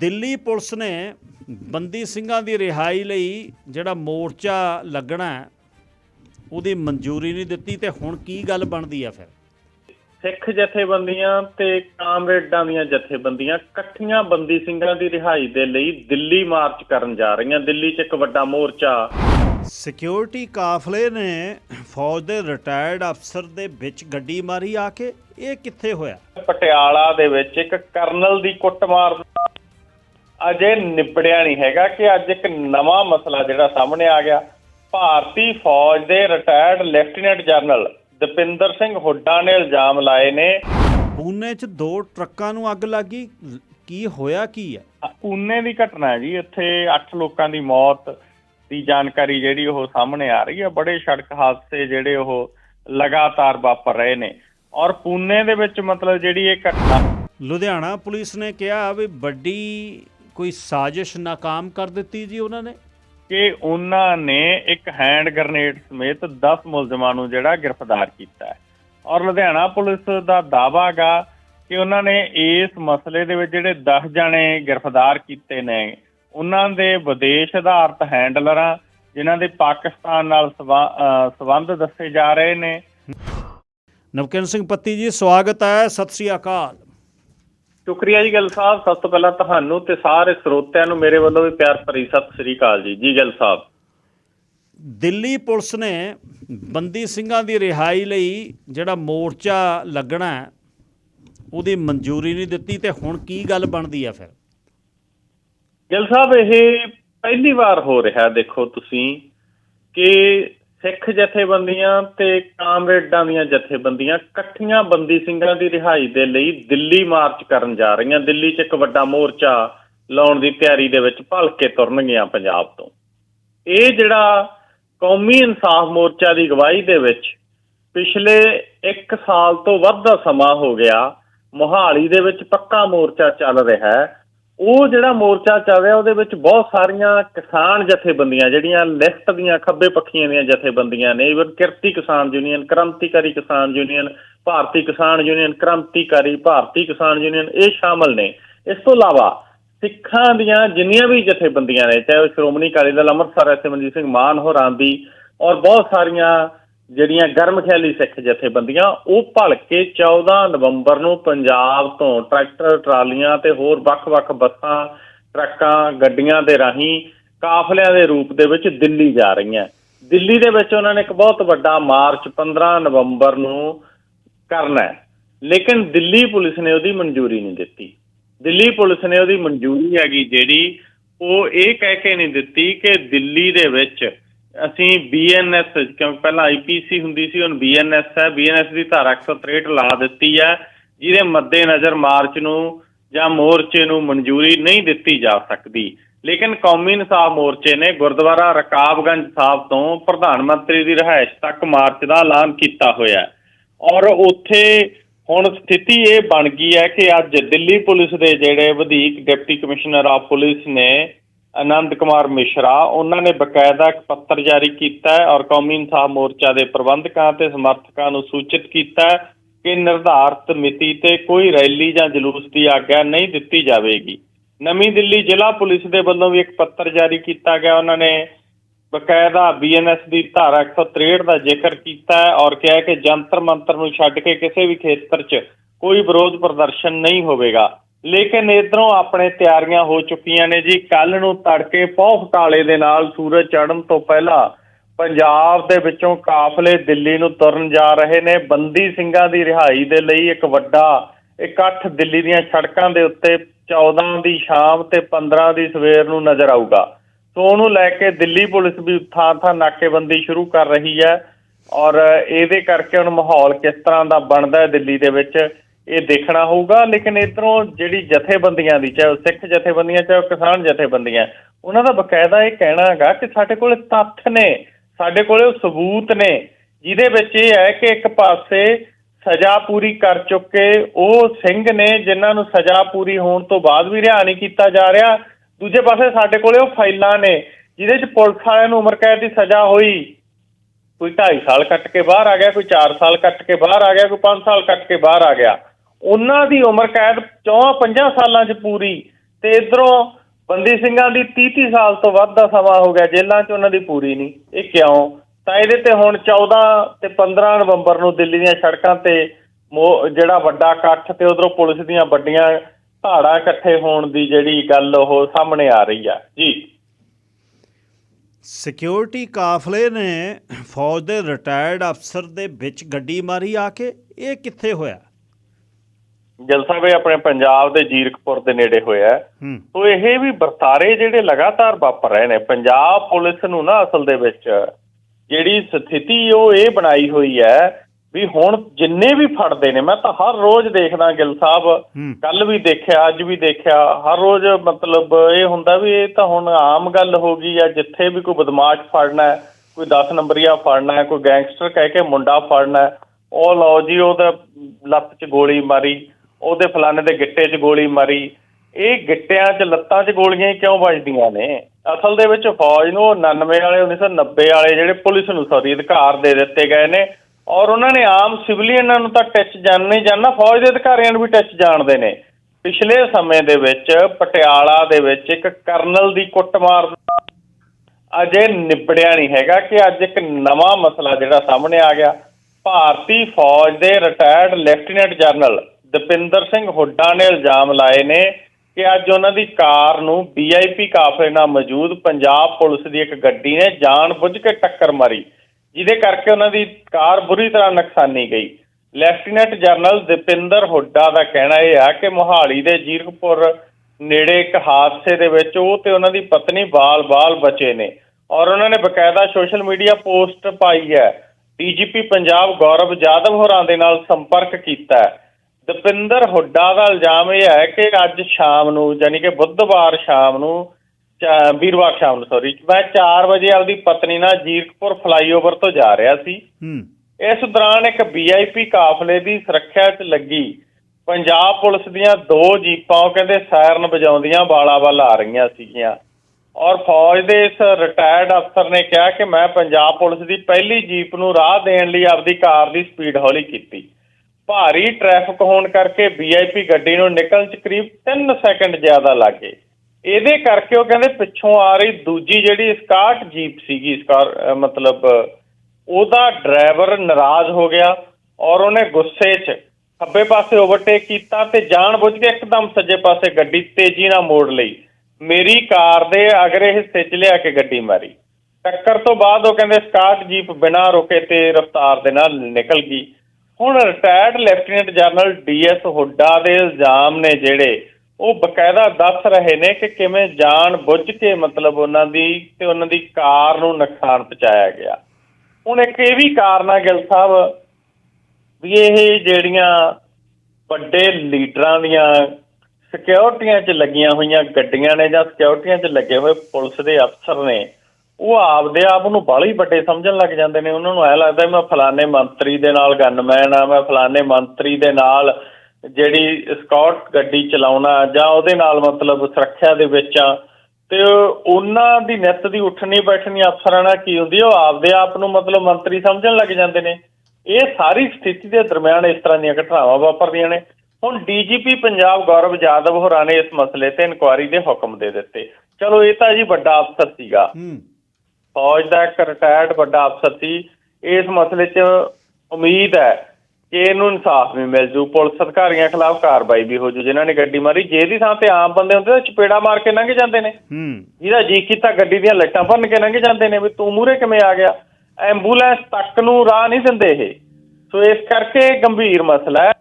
Delhi police ਨੇ ਬੰਦੀ ਸਿੰਘਾਂ ਦੀ ਰਿਹਾਈ ਲਈ ਜਿਹੜਾ ਮੋਰਚਾ ਲੱਗਣਾ ਉਹਦੀ ਮਨਜ਼ੂਰੀ ਨਹੀਂ ਦਿੱਤੀ ਤੇ ਹੁਣ ਕੀ ਗੱਲ ਬਣਦੀ ਆ ਫਿਰ? ਸਿੱਖ ਜਥੇਬੰਦੀਆਂ ਤੇ ਕਾਮਰੇਡਾਂ ਦੀਆਂ ਜਥੇਬੰਦੀਆਂ ਇਕੱਠੀਆਂ ਬੰਦੀ ਸਿੰਘਾਂ ਦੀ ਰਿਹਾਈ ਦੇ ਲਈ ਦਿੱਲੀ ਮਾਰਚ ਕਰਨ ਜਾ ਰਹੀਆਂ। ਦਿੱਲੀ 'ਚ ਇੱਕ ਵੱਡਾ ਮੋਰਚਾ। ਸਿਕਿਉਰਿਟੀ ਕਾਫਲੇ ਨੇ ਫੌਜ ਦੇ ਰਿਟਾਇਰਡ ਅਫਸਰ ਦੇ ਵਿੱਚ ਗੱਡੀ ਮਾਰੀ ਆ ਕੇ। ਇਹ ਕਿੱਥੇ ਹੋਇਆ? ਪਟਿਆਲਾ ਦੇ ਵਿੱਚ ਇੱਕ ਕਰਨਲ ਦੀ ਕੁੱਟਮਾਰ ਅਜੇ ਨਿਬੜਿਆ ਨਹੀਂ ਹੈਗਾ ਕਿ ਅੱਜ ਇੱਕ ਨਵਾਂ ਮਸਲਾ ਜਿਹੜਾ ਸਾਹਮਣੇ ਆ ਗਿਆ। ਭਾਰਤੀ ਫੌਜ ਦੇ retired lieutenant general Deependra Singh Hooda ਨੇ ਇਲਜ਼ਾਮ ਲਾਏ ਨੇ। ਪੂਨੇ 'ਚ ਦੋ ਟਰੱਕਾਂ ਨੂੰ ਅੱਗ ਲੱਗੀ ਕੀ ਹੋਇਆ ਕੀ ਹੈ? ਪੂਨੇ ਦੀ ਘਟਨਾ ਹੈ ਜੀ। ਇੱਥੇ 8 ਲੋਕਾਂ ਦੀ ਮੌਤ ਦੀ ਜਾਣਕਾਰੀ ਜਿਹੜੀ ਉਹ ਸਾਹਮਣੇ ਆ ਰਹੀ ਹੈ। ਬੜੇ ਸੜਕ ਹਾਦਸੇ ਜਿਹੜੇ ਉਹ ਲਗਾਤਾਰ ਵਾਪਰ ਰਹੇ ਨੇ। ਔਰ ਪੂਨੇ ਦੇ ਵਿੱਚ ਮਤਲਬ ਜਿਹੜੀ ਇਹ ਘਟਨਾ ਲੁਧਿਆਣਾ ਪੁਲਿਸ ਨੇ ਕਿਹਾ ਵੀ ਵੱਡੀ ਕੋਈ ਸਾਜ਼ਿਸ਼ ਨਾਕਾਮ ਕਰ ਦਿੱਤੀ ਜੀ ਉਹਨਾਂ ਨੇ? ਕਿ ਉਹਨਾਂ ਨੇ ਇੱਕ ਹੈਂਡ ਗ੍ਰਨੇਡ ਸਮੇਤ 10 ਮੁਲਜ਼ਮਾਂ ਨੂੰ ਜਿਹੜਾ ਗ੍ਰਿਫਤਾਰ ਕੀਤਾ ਹੈ। ਔਰ ਲੁਧਿਆਣਾ ਪੁਲਿਸ ਦਾ ਦਾਅਵਾ ਗਾ ਕਿ ਉਹਨਾਂ ਨੇ ਇਸ ਮਸਲੇ ਦੇ ਵਿੱਚ ਜਿਹੜੇ 10 ਜਣੇ ਗ੍ਰਿਫਤਾਰ ਕੀਤੇ ਨੇ ਉਹਨਾਂ ਦੇ ਵਿਦੇਸ਼ ਆਧਾਰਿਤ ਹੈਂਡਲਰਾਂ ਜਿਨ੍ਹਾਂ ਦੇ ਪਾਕਿਸਤਾਨ ਨਾਲ ਸੰਬੰਧ ਦੱਸੇ ਜਾ ਰਹੇ ਨੇ। ਨਵਕਿਨ ਸਿੰਘ ਪੱਤੀ ਜੀ ਸਵਾਗਤ ਹੈ ਸਤਿ ਸ੍ਰੀ ਅਕਾਲ। ਸ਼ੁਕਰੀਆ ਜੀ ਗੱਲ ਸਾਹਿਬ। ਸਭ ਤੋਂ ਪਹਿਲਾਂ ਤੁਹਾਨੂੰ ਤੇ ਸਾਰੇ ਸਰੋਤਿਆਂ ਨੂੰ ਮੇਰੇ ਵੱਲੋਂ ਵੀ ਪਿਆਰ ਭਰੀ ਸਤਿ ਸ੍ਰੀ ਅਕਾਲ ਜੀ। ਜੀ ਗੱਲ ਸਾਹਿਬ। ਦਿੱਲੀ ਪੁਲਿਸ ਨੇ ਬੰਦੀ ਸਿੰਘਾਂ ਦੀ ਰਿਹਾਈ ਲਈ ਜਿਹੜਾ ਮੋਰਚਾ ਲੱਗਣਾ ਉਹਦੀ ਮਨਜ਼ੂਰੀ ਨਹੀਂ ਦਿੱਤੀ ਤੇ ਹੁਣ ਕੀ ਗੱਲ ਬਣਦੀ ਆ ਫਿਰ? ਗਿੱਲ ਸਾਹਿਬ ਇਹ ਪਹਿਲੀ ਵਾਰ ਹੋ ਰਿਹਾ ਦੇਖੋ ਤੁਸੀਂ ਕਿ ਸਿੱਖ ਜਥੇਬੰਦੀਆਂ ਤੇ ਕਾਮਰੇਡਾਂ ਦੀਆਂ ਜਥੇਬੰਦੀਆਂ ਇਕੱਠੀਆਂ ਬੰਦੀ ਸਿੰਘਾਂ ਦੀ ਰਿਹਾਈ ਦੇ ਲਈ ਦਿੱਲੀ ਮਾਰਚ ਕਰਨ ਜਾ ਰਹੀਆਂ। ਦਿੱਲੀ 'ਚ ਇੱਕ ਵੱਡਾ ਮੋਰਚਾ ਲਾਉਣ ਦੀ ਤਿਆਰੀ ਦੇ ਵਿੱਚ ਭਲਕੇ ਤੁਰਨਗੀਆਂ ਪੰਜਾਬ ਤੋਂ। ਇਹ ਜਿਹੜਾ ਕੌਮੀ ਇਨਸਾਫ ਮੋਰਚਾ ਦੀ ਅਗਵਾਈ ਦੇ ਵਿੱਚ ਪਿਛਲੇ 1 ਸਾਲ ਤੋਂ ਵੱਧ ਦਾ ਸਮਾਂ ਹੋ ਗਿਆ, ਮੋਹਾਲੀ ਦੇ ਵਿੱਚ ਪੱਕਾ ਮੋਰਚਾ ਚੱਲ ਰਿਹਾ ਹੈ। ਉਹ ਜਿਹੜਾ ਮੋਰਚਾ ਚੱਲ ਰਿਹਾ ਉਹਦੇ ਵਿੱਚ ਬਹੁਤ ਸਾਰੀਆਂ ਕਿਸਾਨ ਜਥੇਬੰਦੀਆਂ ਜਿਹੜੀਆਂ ਲਿਖਤ ਦੀਆਂ ਖੱਬੇ ਪੱਖੀਆਂ ਦੀਆਂ ਜਥੇਬੰਦੀਆਂ ਨੇ ਇਵਨ ਕਿਰਤੀ ਕਿਸਾਨ ਯੂਨੀਅਨ, ਕ੍ਰਾਂਤੀਕਾਰੀ ਕਿਸਾਨ ਯੂਨੀਅਨ, ਭਾਰਤੀ ਕਿਸਾਨ ਯੂਨੀਅਨ, ਕ੍ਰਾਂਤੀਕਾਰੀ ਭਾਰਤੀ ਕਿਸਾਨ ਯੂਨੀਅਨ ਇਹ ਸ਼ਾਮਲ ਨੇ। ਇਸ ਤੋਂ ਇਲਾਵਾ ਸਿੱਖਾਂ ਦੀਆਂ ਜਿੰਨੀਆਂ ਵੀ ਜਥੇਬੰਦੀਆਂ ਨੇ, ਚਾਹੇ ਉਹ ਸ਼੍ਰੋਮਣੀ ਅਕਾਲੀ ਦਲ, ਅੰਮ੍ਰਿਤਸਰ ਐ ਸਿਮਰਜੀਤ ਸਿੰਘ ਮਾਨ ਹੋਰਾਂ ਦੀ ਔਰ ਬਹੁਤ ਸਾਰੀਆਂ ਜਿਹੜੀਆਂ ਗਰਮ ਖਿਆਲੀ ਸਿੱਖ ਜਥੇਬੰਦੀਆਂ, ਉਹ ਭਲਕੇ 14 ਨਵੰਬਰ ਨੂੰ ਪੰਜਾਬ ਤੋਂ ਟਰੈਕਟਰ, ਟਰਾਲੀਆਂ ਤੇ ਹੋਰ ਵੱਖ-ਵੱਖ ਬੱਸਾਂ, ਟਰੱਕਾਂ, ਗੱਡੀਆਂ ਦੇ ਰਾਹੀਂ ਕਾਫਲਿਆਂ ਦੇ ਰੂਪ ਦੇ ਵਿੱਚ ਦਿੱਲੀ ਜਾ ਰਹੀਆਂ। ਦਿੱਲੀ ਦੇ ਵਿੱਚ ਉਹਨਾਂ ਨੇ ਇੱਕ ਬਹੁਤ ਵੱਡਾ ਮਾਰਚ 15 ਨਵੰਬਰ ਨੂੰ ਕਰਨਾ ਹੈ। ਲੇਕਿਨ ਦਿੱਲੀ ਪੁਲਿਸ ਨੇ ਉਹਦੀ ਮਨਜ਼ੂਰੀ ਨਹੀਂ ਦਿੱਤੀ। ਦਿੱਲੀ ਪੁਲਿਸ ਨੇ ਉਹਦੀ ਮਨਜ਼ੂਰੀ ਹੈਗੀ ਜਿਹੜੀ ਉਹ ਇਹ ਕਹਿ ਕੇ ਨਹੀਂ ਦਿੱਤੀ ਕਿ ਦਿੱਲੀ ਦੇ ਵਿੱਚ ਅਸੀਂ ਬੀਐਨਐਸ ਕਿਉਂਕਿ ਪਹਿਲਾਂ ਆਈਪੀਸੀ ਹੁੰਦੀ ਸੀ, ਹੁਣ ਬੀਐਨਐਸ ਹੈ। ਬੀਐਨਐਸ ਦੀ ਧਾਰਾ 163 ਲਾ ਦਿੱਤੀ ਹੈ, ਜਿਹਦੇ ਮੱਦੇਨਜ਼ਰ ਮਾਰਚ ਨੂੰ ਜਾਂ ਮੋਰਚੇ ਨੂੰ ਮਨਜ਼ੂਰੀ ਨਹੀਂ ਦਿੱਤੀ ਜਾ ਸਕਦੀ। ਲੇਕਿਨ ਕੌਮੀ ਇਨਸਾਫ ਮੋਰਚੇ ਨੇ ਗੁਰਦੁਆਰਾ ਰਕਾਬਗੰਜ ਸਾਹਿਬ ਤੋਂ ਪ੍ਰਧਾਨ ਮੰਤਰੀ ਦੀ ਰਿਹਾਇਸ਼ ਤੱਕ ਮਾਰਚ ਦਾ ਐਲਾਨ ਕੀਤਾ ਹੋਇਆ ਔਰ ਉੱਥੇ ਹੁਣ ਸਥਿਤੀ ਇਹ ਬਣ ਗਈ ਹੈ ਕਿ ਅੱਜ ਦਿੱਲੀ ਪੁਲਿਸ ਦੇ ਜਿਹੜੇ ਵਧੀਕ ਡਿਪਟੀ ਕਮਿਸ਼ਨਰ ਆਫ ਪੁਲਿਸ ਨੇ ਆਨੰਦ ਕੁਮਾਰ ਮਿਸ਼ਰਾ, ਉਹਨਾਂ ਨੇ ਬਕਾਇਦਾ ਇੱਕ ਪੱਤਰ ਜਾਰੀ ਕੀਤਾ ਹੈ ਔਰ ਕੌਮੀ ਇਨਸਾਫ ਮੋਰਚਾ ਦੇ ਪ੍ਰਬੰਧਕਾਂ ਤੇ ਸਮਰਥਕਾਂ ਨੂੰ ਸੂਚਿਤ ਕੀਤਾ ਹੈ ਕਿ ਨਿਰਧਾਰਤ ਮਿਤੀ ਤੇ ਕੋਈ ਰੈਲੀ ਜਾਂ ਜਲੂਸ ਦੀ ਆਗਿਆ ਨਹੀਂ ਦਿੱਤੀ ਜਾਵੇਗੀ। ਨਵੀਂ ਦਿੱਲੀ ਜ਼ਿਲ੍ਹਾ ਪੁਲਿਸ ਦੇ ਵੱਲੋਂ ਵੀ ਇੱਕ ਪੱਤਰ ਜਾਰੀ ਕੀਤਾ ਗਿਆ। ਉਹਨਾਂ ਨੇ ਬਕਾਇਦਾ ਬੀਐਨਐਸ ਦੀ ਧਾਰਾ 163 ਦਾ ਜ਼ਿਕਰ ਕੀਤਾ ਔਰ ਕਿਹਾ ਕਿ ਜੰਤਰ ਮੰਤਰ ਨੂੰ ਛੱਡ ਕੇ ਕਿਸੇ ਵੀ ਖੇਤਰ 'ਚ ਕੋਈ ਵਿਰੋਧ ਪ੍ਰਦਰਸ਼ਨ ਨਹੀਂ ਹੋਵੇਗਾ। ਲੇਕਿਨ ਇਧਰੋਂ ਆਪਣੇ ਤਿਆਰੀਆਂ ਹੋ ਚੁੱਕੀਆਂ ਨੇ ਜੀ। ਕੱਲ ਨੂੰ ਤੜਕੇ ਪੌਖ ਦੇ ਨਾਲ ਸੂਰਜ ਚੜ੍ਹਨ ਤੋਂ ਪਹਿਲਾਂ ਪੰਜਾਬ ਦੇ ਵਿੱਚੋਂ ਕਾਫਲੇ ਦਿੱਲੀ ਨੂੰ ਤੁਰਨ ਜਾ ਰਹੇ ਨੇ। ਬੰਦੀ ਸਿੰਘਾਂ ਦੀ ਰਿਹਾਈ ਦੇ ਲਈ ਇੱਕ ਵੱਡਾ ਇਕੱਠ ਦਿੱਲੀ ਦੀਆਂ ਸੜਕਾਂ ਦੇ ਉੱਤੇ 14 ਦੀ ਸ਼ਾਮ ਤੇ 15 ਦੀ ਸਵੇਰ ਨੂੰ ਨਜ਼ਰ ਆਊਗਾ। ਸੋ ਉਹਨੂੰ ਲੈ ਕੇ ਦਿੱਲੀ ਪੁਲਿਸ ਵੀ ਥਾਂ ਥਾਂ ਨਾਕੇਬੰਦੀ ਸ਼ੁਰੂ ਕਰ ਰਹੀ ਹੈ। ਔਰ ਇਹਦੇ ਕਰਕੇ ਹੁਣ ਮਾਹੌਲ ਕਿਸ ਤਰ੍ਹਾਂ ਦਾ ਬਣਦਾ ਹੈ ਦਿੱਲੀ ਦੇ ਵਿੱਚ? ਇਹ ਦੇਖਣਾ ਹੋਊਗਾ, ਲੇਕਿਨ ਇਧਰੋਂ ਜਿਹੜੀ ਜਥੇਬੰਦੀਆਂ ਦੀ, ਚਾਹੇ ਉਹ ਸਿੱਖ ਜਥੇਬੰਦੀਆਂ, ਚਾਹੇ ਉਹ ਕਿਸਾਨ ਜਥੇਬੰਦੀਆਂ, ਉਹਨਾਂ ਦਾ ਬਕਾਇਦਾ ਇਹ ਕਹਿਣਾ ਹੈਗਾ ਕਿ ਸਾਡੇ ਕੋਲ ਤੱਥ ਨੇ, ਸਾਡੇ ਕੋਲ ਉਹ ਸਬੂਤ ਨੇ, ਜਿਹਦੇ ਵਿੱਚ ਇਹ ਹੈ ਕਿ ਇੱਕ ਪਾਸੇ ਸਜ਼ਾ ਪੂਰੀ ਕਰ ਚੁੱਕੇ ਉਹ ਸਿੰਘ ਨੇ, ਜਿਨ੍ਹਾਂ ਨੂੰ ਸਜ਼ਾ ਪੂਰੀ ਹੋਣ ਤੋਂ ਬਾਅਦ ਵੀ ਰਿਹਾ ਨਹੀਂ ਕੀਤਾ ਜਾ ਰਿਹਾ, ਦੂਜੇ ਪਾਸੇ ਸਾਡੇ ਕੋਲੇ ਉਹ ਫਾਈਲਾਂ ਨੇ, ਜਿਹਦੇ 'ਚ ਪੁਲਿਸ ਵਾਲਿਆਂ ਨੂੰ ਉਮਰ ਕੈਦ ਦੀ ਸਜ਼ਾ ਹੋਈ। ਕੋਈ 2.5 ਸਾਲ ਕੱਟ ਕੇ ਬਾਹਰ ਆ ਗਿਆ, ਕੋਈ 4 ਸਾਲ ਕੱਟ ਕੇ ਬਾਹਰ ਆ ਗਿਆ, ਕੋਈ 5 ਸਾਲ ਕੱਟ ਕੇ ਬਾਹਰ ਆ ਗਿਆ। ਉਹਨਾਂ ਦੀ ਉਮਰ ਕੈਦ 4-5 ਸਾਲਾਂ 'ਚ ਪੂਰੀ ਤੇ ਇਧਰੋਂ ਬੰਦੀ ਸਿੰਘਾਂ ਦੀ 30 30 ਸਾਲ ਤੋਂ ਵੱਧ ਦਾ ਸਮਾਂ ਹੋ ਗਿਆ, ਜੇਲ੍ਹਾਂ 'ਚ ਉਹਨਾਂ ਦੀ ਪੂਰੀ ਨਹੀਂ, ਇਹ ਕਿਉਂ? ਤਾਂ ਇਹਦੇ ਤੇ ਹੁਣ 14 ਤੇ 15 ਨਵੰਬਰ ਨੂੰ ਦਿੱਲੀ ਦੀਆਂ ਸੜਕਾਂ ਤੇ ਜਿਹੜਾ ਵੱਡਾ ਇਕੱਠ ਤੇ ਉਧਰੋਂ ਪੁਲਿਸ ਦੀਆਂ ਵੱਡੀਆਂ ਧਾੜਾ ਇਕੱਠੇ ਹੋਣ ਦੀ ਜਿਹੜੀ ਗੱਲ ਉਹ ਸਾਹਮਣੇ ਆ ਰਹੀ ਆ। ਜੀ। ਸਿਕਿਉਰਿਟੀ ਕਾਫਲੇ ਨੇ ਫੌਜ ਦੇ ਰਿਟਾਇਰਡ ਅਫਸਰ ਦੇ ਵਿੱਚ ਗੱਡੀ ਮਾਰੀ ਆ ਕੇ, ਇਹ ਕਿੱਥੇ ਹੋਇਆ? ਇਹ ਆਪਣੇ ਪੰਜਾਬ ਦੇ ਜੀਰਕਪੁਰ ਦੇ ਨੇੜੇ ਹੋਇਆ ਸੋ ਇਹ ਵੀ ਵਰਤਾਰੇ ਜਿਹੜੇ ਲਗਾਤਾਰ ਵਾਪਰ ਰਹੇ ਨੇ ਪੰਜਾਬ ਪੁਲਿਸ ਨੂੰ ਨਾ ਅਸਲ ਦੇ ਵਿੱਚ ਜਿਹੜੀ ਸਥਿਤੀ ਉਹ ਇਹ ਬਣਾਈ ਹੋਈ ਹੈ ਵੀ ਹੁਣ ਜਿੰਨੇ ਵੀ ਫੜਦੇ ਨੇ ਮੈਂ ਤਾਂ ਹਰ ਰੋਜ਼ ਦੇਖਦਾ ਗਿੱਲ ਸਾਹਿਬ ਕੱਲ ਵੀ ਦੇਖਿਆ ਅੱਜ ਵੀ ਦੇਖਿਆ ਹਰ ਰੋਜ਼ ਮਤਲਬ ਇਹ ਹੁੰਦਾ ਵੀ ਇਹ ਤਾਂ ਹੁਣ ਆਮ ਗੱਲ ਹੋ ਗਈ ਆ ਜਿੱਥੇ ਵੀ ਕੋਈ ਬਦਮਾਸ਼ ਫੜਨਾ ਹੈ ਕੋਈ 10 ਨੰਬਰੀਆ ਫੜਨਾ ਹੈ ਕੋਈ ਗੈਂਗਸਟਰ ਕਹਿ ਕੇ ਮੁੰਡਾ ਫੜਨਾ ਹੈ ਉਹ ਲਓ ਜੀ ਉਹਦਾ ਲੱਤ 'ਚ ਗੋਲੀ ਮਾਰੀ ਉਹਦੇ ਫਲਾਣੇ ਦੇ ਗਿੱਟੇ 'ਚ ਗੋਲੀ ਮਾਰੀ। ਇਹ ਗਿੱਟਿਆਂ 'ਚ, ਲੱਤਾਂ 'ਚ ਗੋਲੀਆਂ ਕਿਉਂ ਵੱਜਦੀਆਂ ਨੇ? ਅਸਲ ਦੇ ਵਿੱਚ ਫੌਜ ਨੂੰ ਉਹ 99 ਵਾਲੇ 1990 ਵਾਲੇ ਜਿਹੜੇ ਪੁਲਿਸ ਨੂੰ ਸੌਰੀ ਅਧਿਕਾਰ ਦੇ ਦਿੱਤੇ ਗਏ ਨੇ ਔਰ ਉਹਨਾਂ ਨੇ ਆਮ ਸਿਵਲੀਅਨਾਂ ਨੂੰ ਤਾਂ ਟੱਚ ਜਾਣ ਨਹੀਂ ਜਾਣਾ ਫੌਜ ਦੇ ਅਧਿਕਾਰੀਆਂ ਨੂੰ ਵੀ ਟੱਚ ਜਾਣਦੇ ਨੇ। ਪਿਛਲੇ ਸਮੇਂ ਦੇ ਵਿੱਚ ਪਟਿਆਲਾ ਦੇ ਵਿੱਚ ਇੱਕ ਕਰਨਲ ਦੀ ਕੁੱਟਮਾਰ ਅਜੇ ਨਿਬੜਿਆ ਨਹੀਂ ਹੈਗਾ ਕਿ ਅੱਜ ਇੱਕ ਨਵਾਂ ਮਸਲਾ ਜਿਹੜਾ ਸਾਹਮਣੇ ਆ ਗਿਆ। ਭਾਰਤੀ ਫੌਜ ਦੇ retired lieutenant general Deependra Singh Hooda ਨੇ ਇਲਜ਼ਾਮ ਲਾਏ ਨੇ ਕਿ ਅੱਜ ਉਹਨਾਂ ਦੀ ਕਾਰ ਨੂੰ ਵੀਆਈਪੀ ਕਾਫਲੇ ਨਾਲ ਮੌਜੂਦ ਪੰਜਾਬ ਪੁਲਿਸ ਦੀ ਇੱਕ ਗੱਡੀ ਨੇ ਜਾਣਬੁੱਝ ਕੇ ਟੱਕਰ ਮਾਰੀ, ਜਿਹਦੇ ਕਰਕੇ ਉਹਨਾਂ ਦੀ ਕਾਰ ਬੁਰੀ ਤਰ੍ਹਾਂ ਨੁਕਸਾਨੀ ਗਈ। ਲੈਫਟੀਨੈਂਟ ਜਨਰਲ ਦਪਿੰਦਰ ਹੁੱਡਾ ਦਾ ਕਹਿਣਾ ਇਹ ਆ ਕਿ ਮੋਹਾਲੀ ਦੇ ਜੀਰਕਪੁਰ ਨੇੜੇ ਇੱਕ ਹਾਦਸੇ ਦੇ ਵਿੱਚ ਉਹ ਤੇ ਉਹਨਾਂ ਦੀ ਪਤਨੀ ਬਾਲ-ਬਾਲ ਬਚੇ ਨੇ ਔਰ ਉਹਨਾਂ ਨੇ ਬਕਾਇਦਾ ਸੋਸ਼ਲ ਮੀਡੀਆ ਪੋਸਟ ਪਾਈ ਹੈ। ਡੀਜੀਪੀ ਪੰਜਾਬ ਗੌਰਵ ਜਾਦਵ ਹੋਰਾਂ ਦੇ ਨਾਲ ਸੰਪਰਕ ਕੀਤਾ ਹੈ। ਦਪਿੰਦਰ ਹੁੱਡਾ ਦਾ ਇਲਜ਼ਾਮ ਇਹ ਹੈ ਕਿ ਅੱਜ ਸ਼ਾਮ ਨੂੰ ਯਾਨੀ ਕਿ ਬੁੱਧਵਾਰ ਸ਼ਾਮ ਨੂੰ ਵੀਰਵਾਰ ਸ਼ਾਮ ਨੂੰ ਸੌਰੀ ਮੈਂ 4 ਵਜੇ ਆਪਦੀ ਪਤਨੀ ਨਾਲ ਜੀਰਕਪੁਰ ਫਲਾਈਓਵਰ ਤੋਂ ਜਾ ਰਿਹਾ ਸੀ। ਹੂੰ। ਇਸ ਦੌਰਾਨ ਇੱਕ ਵੀਆਈਪੀ ਕਾਫਲੇ ਦੀ ਸੁਰੱਖਿਆ 'ਚ ਲੱਗੀ। ਪੰਜਾਬ ਪੁਲਿਸ ਦੀਆਂ ਦੋ ਜੀਪਾਂ ਉਹ ਕਹਿੰਦੇ ਸਾਇਰਨ ਵਜਾਉਂਦੀਆਂ ਬਾਲਾ ਵੱਲ ਆ ਰਹੀਆਂ ਸੀਗੀਆਂ। ਔਰ ਫੌਜ ਦੇ ਇਸ ਰਿਟਾਇਰਡ ਅਫਸਰ ਨੇ ਕਿਹਾ ਕਿ ਮੈਂ ਪੰਜਾਬ ਪੁਲਿਸ ਦੀ ਪਹਿਲੀ ਜੀਪ ਨੂੰ ਰਾਹ ਦੇਣ ਲਈ ਆਪਦੀ ਕਾਰ ਦੀ ਸਪੀਡ ਹੌਲੀ ਕੀਤੀ। ਭਾਰੀ ਟ੍ਰੈਫਿਕ ਹੋਣ ਕਰਕੇ ਵੀਆਈਪੀ ਗੱਡੀ ਨੂੰ ਨਿਕਲਣ 'ਚ ਕਰੀਬ 3 ਸੈਕਿੰਡ ਜ਼ਿਆਦਾ ਲੱਗੇ ਇਹਦੇ ਕਰਕੇ ਉਹ ਕਹਿੰਦੇ ਪਿੱਛੋਂ ਆ ਰਹੀ ਦੂਜੀ ਜਿਹੜੀ ਸਕਾਟ ਜੀਪ ਸੀਗੀ, ਸਕਾਰ ਮਤਲਬ, ਉਹਦਾ ਡਰਾਈਵਰ ਨਾਰਾਜ਼ ਹੋ ਗਿਆ ਔਰ ਉਹਨੇ ਗੁੱਸੇ 'ਚ ਖੱਬੇ ਪਾਸੇ ਓਵਰਟੇਕ ਕੀਤਾ ਤੇ ਜਾਣਬੁੱਝ ਕੇ ਇੱਕਦਮ ਸੱਜੇ ਪਾਸੇ ਗੱਡੀ ਤੇਜ਼ੀ ਨਾਲ ਮੋੜ ਲਈ। ਮੇਰੀ ਕਾਰ ਦੇ ਅਗਲੇ ਹਿੱਸੇ 'ਚ ਲਿਆ ਕੇ ਗੱਡੀ ਮਾਰੀ। ਟੱਕਰ ਤੋਂ ਬਾਅਦ ਉਹ ਕਹਿੰਦੇ ਸਕਾਟ ਜੀਪ ਬਿਨਾਂ ਰੁਕੇ ਤੇ ਰਫ਼ਤਾਰ ਦੇ ਨਾਲ ਨਿਕਲ ਗਈ। ਹੁਣ retired lieutenant general D S Hooda ਦੇ ਇਲਜ਼ਾਮ ਨੇ ਜਿਹੜੇ, ਉਹ ਬਕਾਇਦਾ ਦੱਸ ਰਹੇ ਨੇ ਕਿ ਕਿਵੇਂ ਜਾਣ ਬੁੱਝ ਕੇ ਮਤਲਬ ਉਹਨਾਂ ਦੀ ਤੇ ਉਹਨਾਂ ਦੀ ਕਾਰ ਨੂੰ ਨੁਕਸਾਨ ਪਹੁੰਚਾਇਆ ਗਿਆ। ਹੁਣ ਇੱਕ ਇਹ ਵੀ ਕਾਰਨ ਆ ਗਿੱਲ ਸਾਹਿਬ, ਵੀ ਇਹ ਜਿਹੜੀਆਂ ਵੱਡੇ ਲੀਡਰਾਂ ਦੀਆਂ ਸਿਕਿਉਰਟੀਆਂ 'ਚ ਲੱਗੀਆਂ ਹੋਈਆਂ ਗੱਡੀਆਂ ਨੇ ਜਾਂ ਸਿਕਿਉਰਟੀਆਂ 'ਚ ਲੱਗੇ ਹੋਏ ਪੁਲਿਸ ਦੇ ਅਫਸਰ ਨੇ ਉਹ ਆਪਦੇ ਆਪ ਨੂੰ ਬਾਹਲੀ ਵੱਡੇ ਸਮਝਣ ਲੱਗ ਜਾਂਦੇ ਨੇ। ਉਹਨਾਂ ਨੂੰ ਐ ਲੱਗਦਾ ਮੈਂ ਫਲਾਣੇ ਮੰਤਰੀ ਦੇ ਨਾਲ ਗਨਮੈਨ ਆ, ਮੈਂ ਫਲਾਣੇ ਮੰਤਰੀ ਦੇ ਨਾਲ ਜਿਹੜੀ ਸਕਾਟ ਗੱਡੀ ਚਲਾਉਣਾ ਜਾਂ ਉਹਦੇ ਨਾਲ ਮਤਲਬ ਸੁਰੱਖਿਆ ਦੇ ਵਿੱਚ ਆ। ਤੇ ਉਹਨਾਂ ਦੀ ਨਿੱਤ ਦੀ ਉੱਠਣੀ ਬੈਠਣੀ ਅਫਸਰਾਂ ਨਾਲ ਕੀ ਹੁੰਦੀ ਉਹ ਆਪਦੇ ਆਪ ਨੂੰ ਮਤਲਬ ਮੰਤਰੀ ਸਮਝਣ ਲੱਗ ਜਾਂਦੇ ਨੇ। ਇਹ ਸਾਰੀ ਸਥਿਤੀ ਦੇ ਦਰਮਿਆਨ ਇਸ ਤਰ੍ਹਾਂ ਦੀਆਂ ਘਟਨਾਵਾਂ ਵਾਪਰਦੀਆਂ ਨੇ। ਹੁਣ ਡੀਜੀਪੀ ਪੰਜਾਬ ਗੌਰਵ ਜਾਦਵ ਹੋਰਾਂ ਨੇ ਇਸ ਮਸਲੇ ਤੇ ਇਨਕੁਆਇਰੀ ਦੇ ਹੁਕਮ ਦੇ ਦਿੱਤੇ। ਚਲੋ, ਇਹ ਤਾਂ ਜੀ ਵੱਡਾ ਅਫਸਰ ਸੀਗਾ। ਫੌਜ ਦਾ ਇੱਕ ਰਿਟਾਇਰਡ ਵੱਡਾ ਅਫਸਰ ਸੀ। ਇਸ ਮਸਲੇ 'ਚ ਉਮੀਦ ਹੈ ਕਿ ਇਹਨੂੰ ਇਨਸਾਫ ਵੀ ਮਿਲ ਜੂ। ਪੁਲਿਸ ਅਧਿਕਾਰੀਆਂ ਖਿਲਾਫ ਕਾਰਵਾਈ ਵੀ ਹੋ ਜੂ। ਜਿਨ੍ਹਾਂ ਨੇ ਗੱਡੀ ਮਾਰੀ ਜੇ ਦੀ ਥਾਂ ਤੇ ਆਮ ਬੰਦੇ ਹੁੰਦੇ ਤਾਂ ਚਪੇੜਾ ਮਾਰ ਕੇ ਲੰਘ ਜਾਂਦੇ ਨੇ। ਹੂੰ। ਜਿਹਦਾ ਜੀ ਕੀਤਾ ਗੱਡੀ ਦੀਆਂ ਲਾਈਟਾਂ ਭੰਨ ਕੇ ਲੰਘ ਜਾਂਦੇ ਨੇ ਵੀ ਤੂੰ ਮੂਰੇ ਕਿਵੇਂ ਆ ਗਿਆ? ਐਂਬੂਲੈਂਸ ਤੱਕ ਨੂੰ ਰਾਹ ਨਹੀਂ ਦਿੰਦੇ ਇਹ। ਸੋ ਇਸ ਕਰਕੇ ਗੰਭੀਰ ਮਸਲਾ ਹੈ।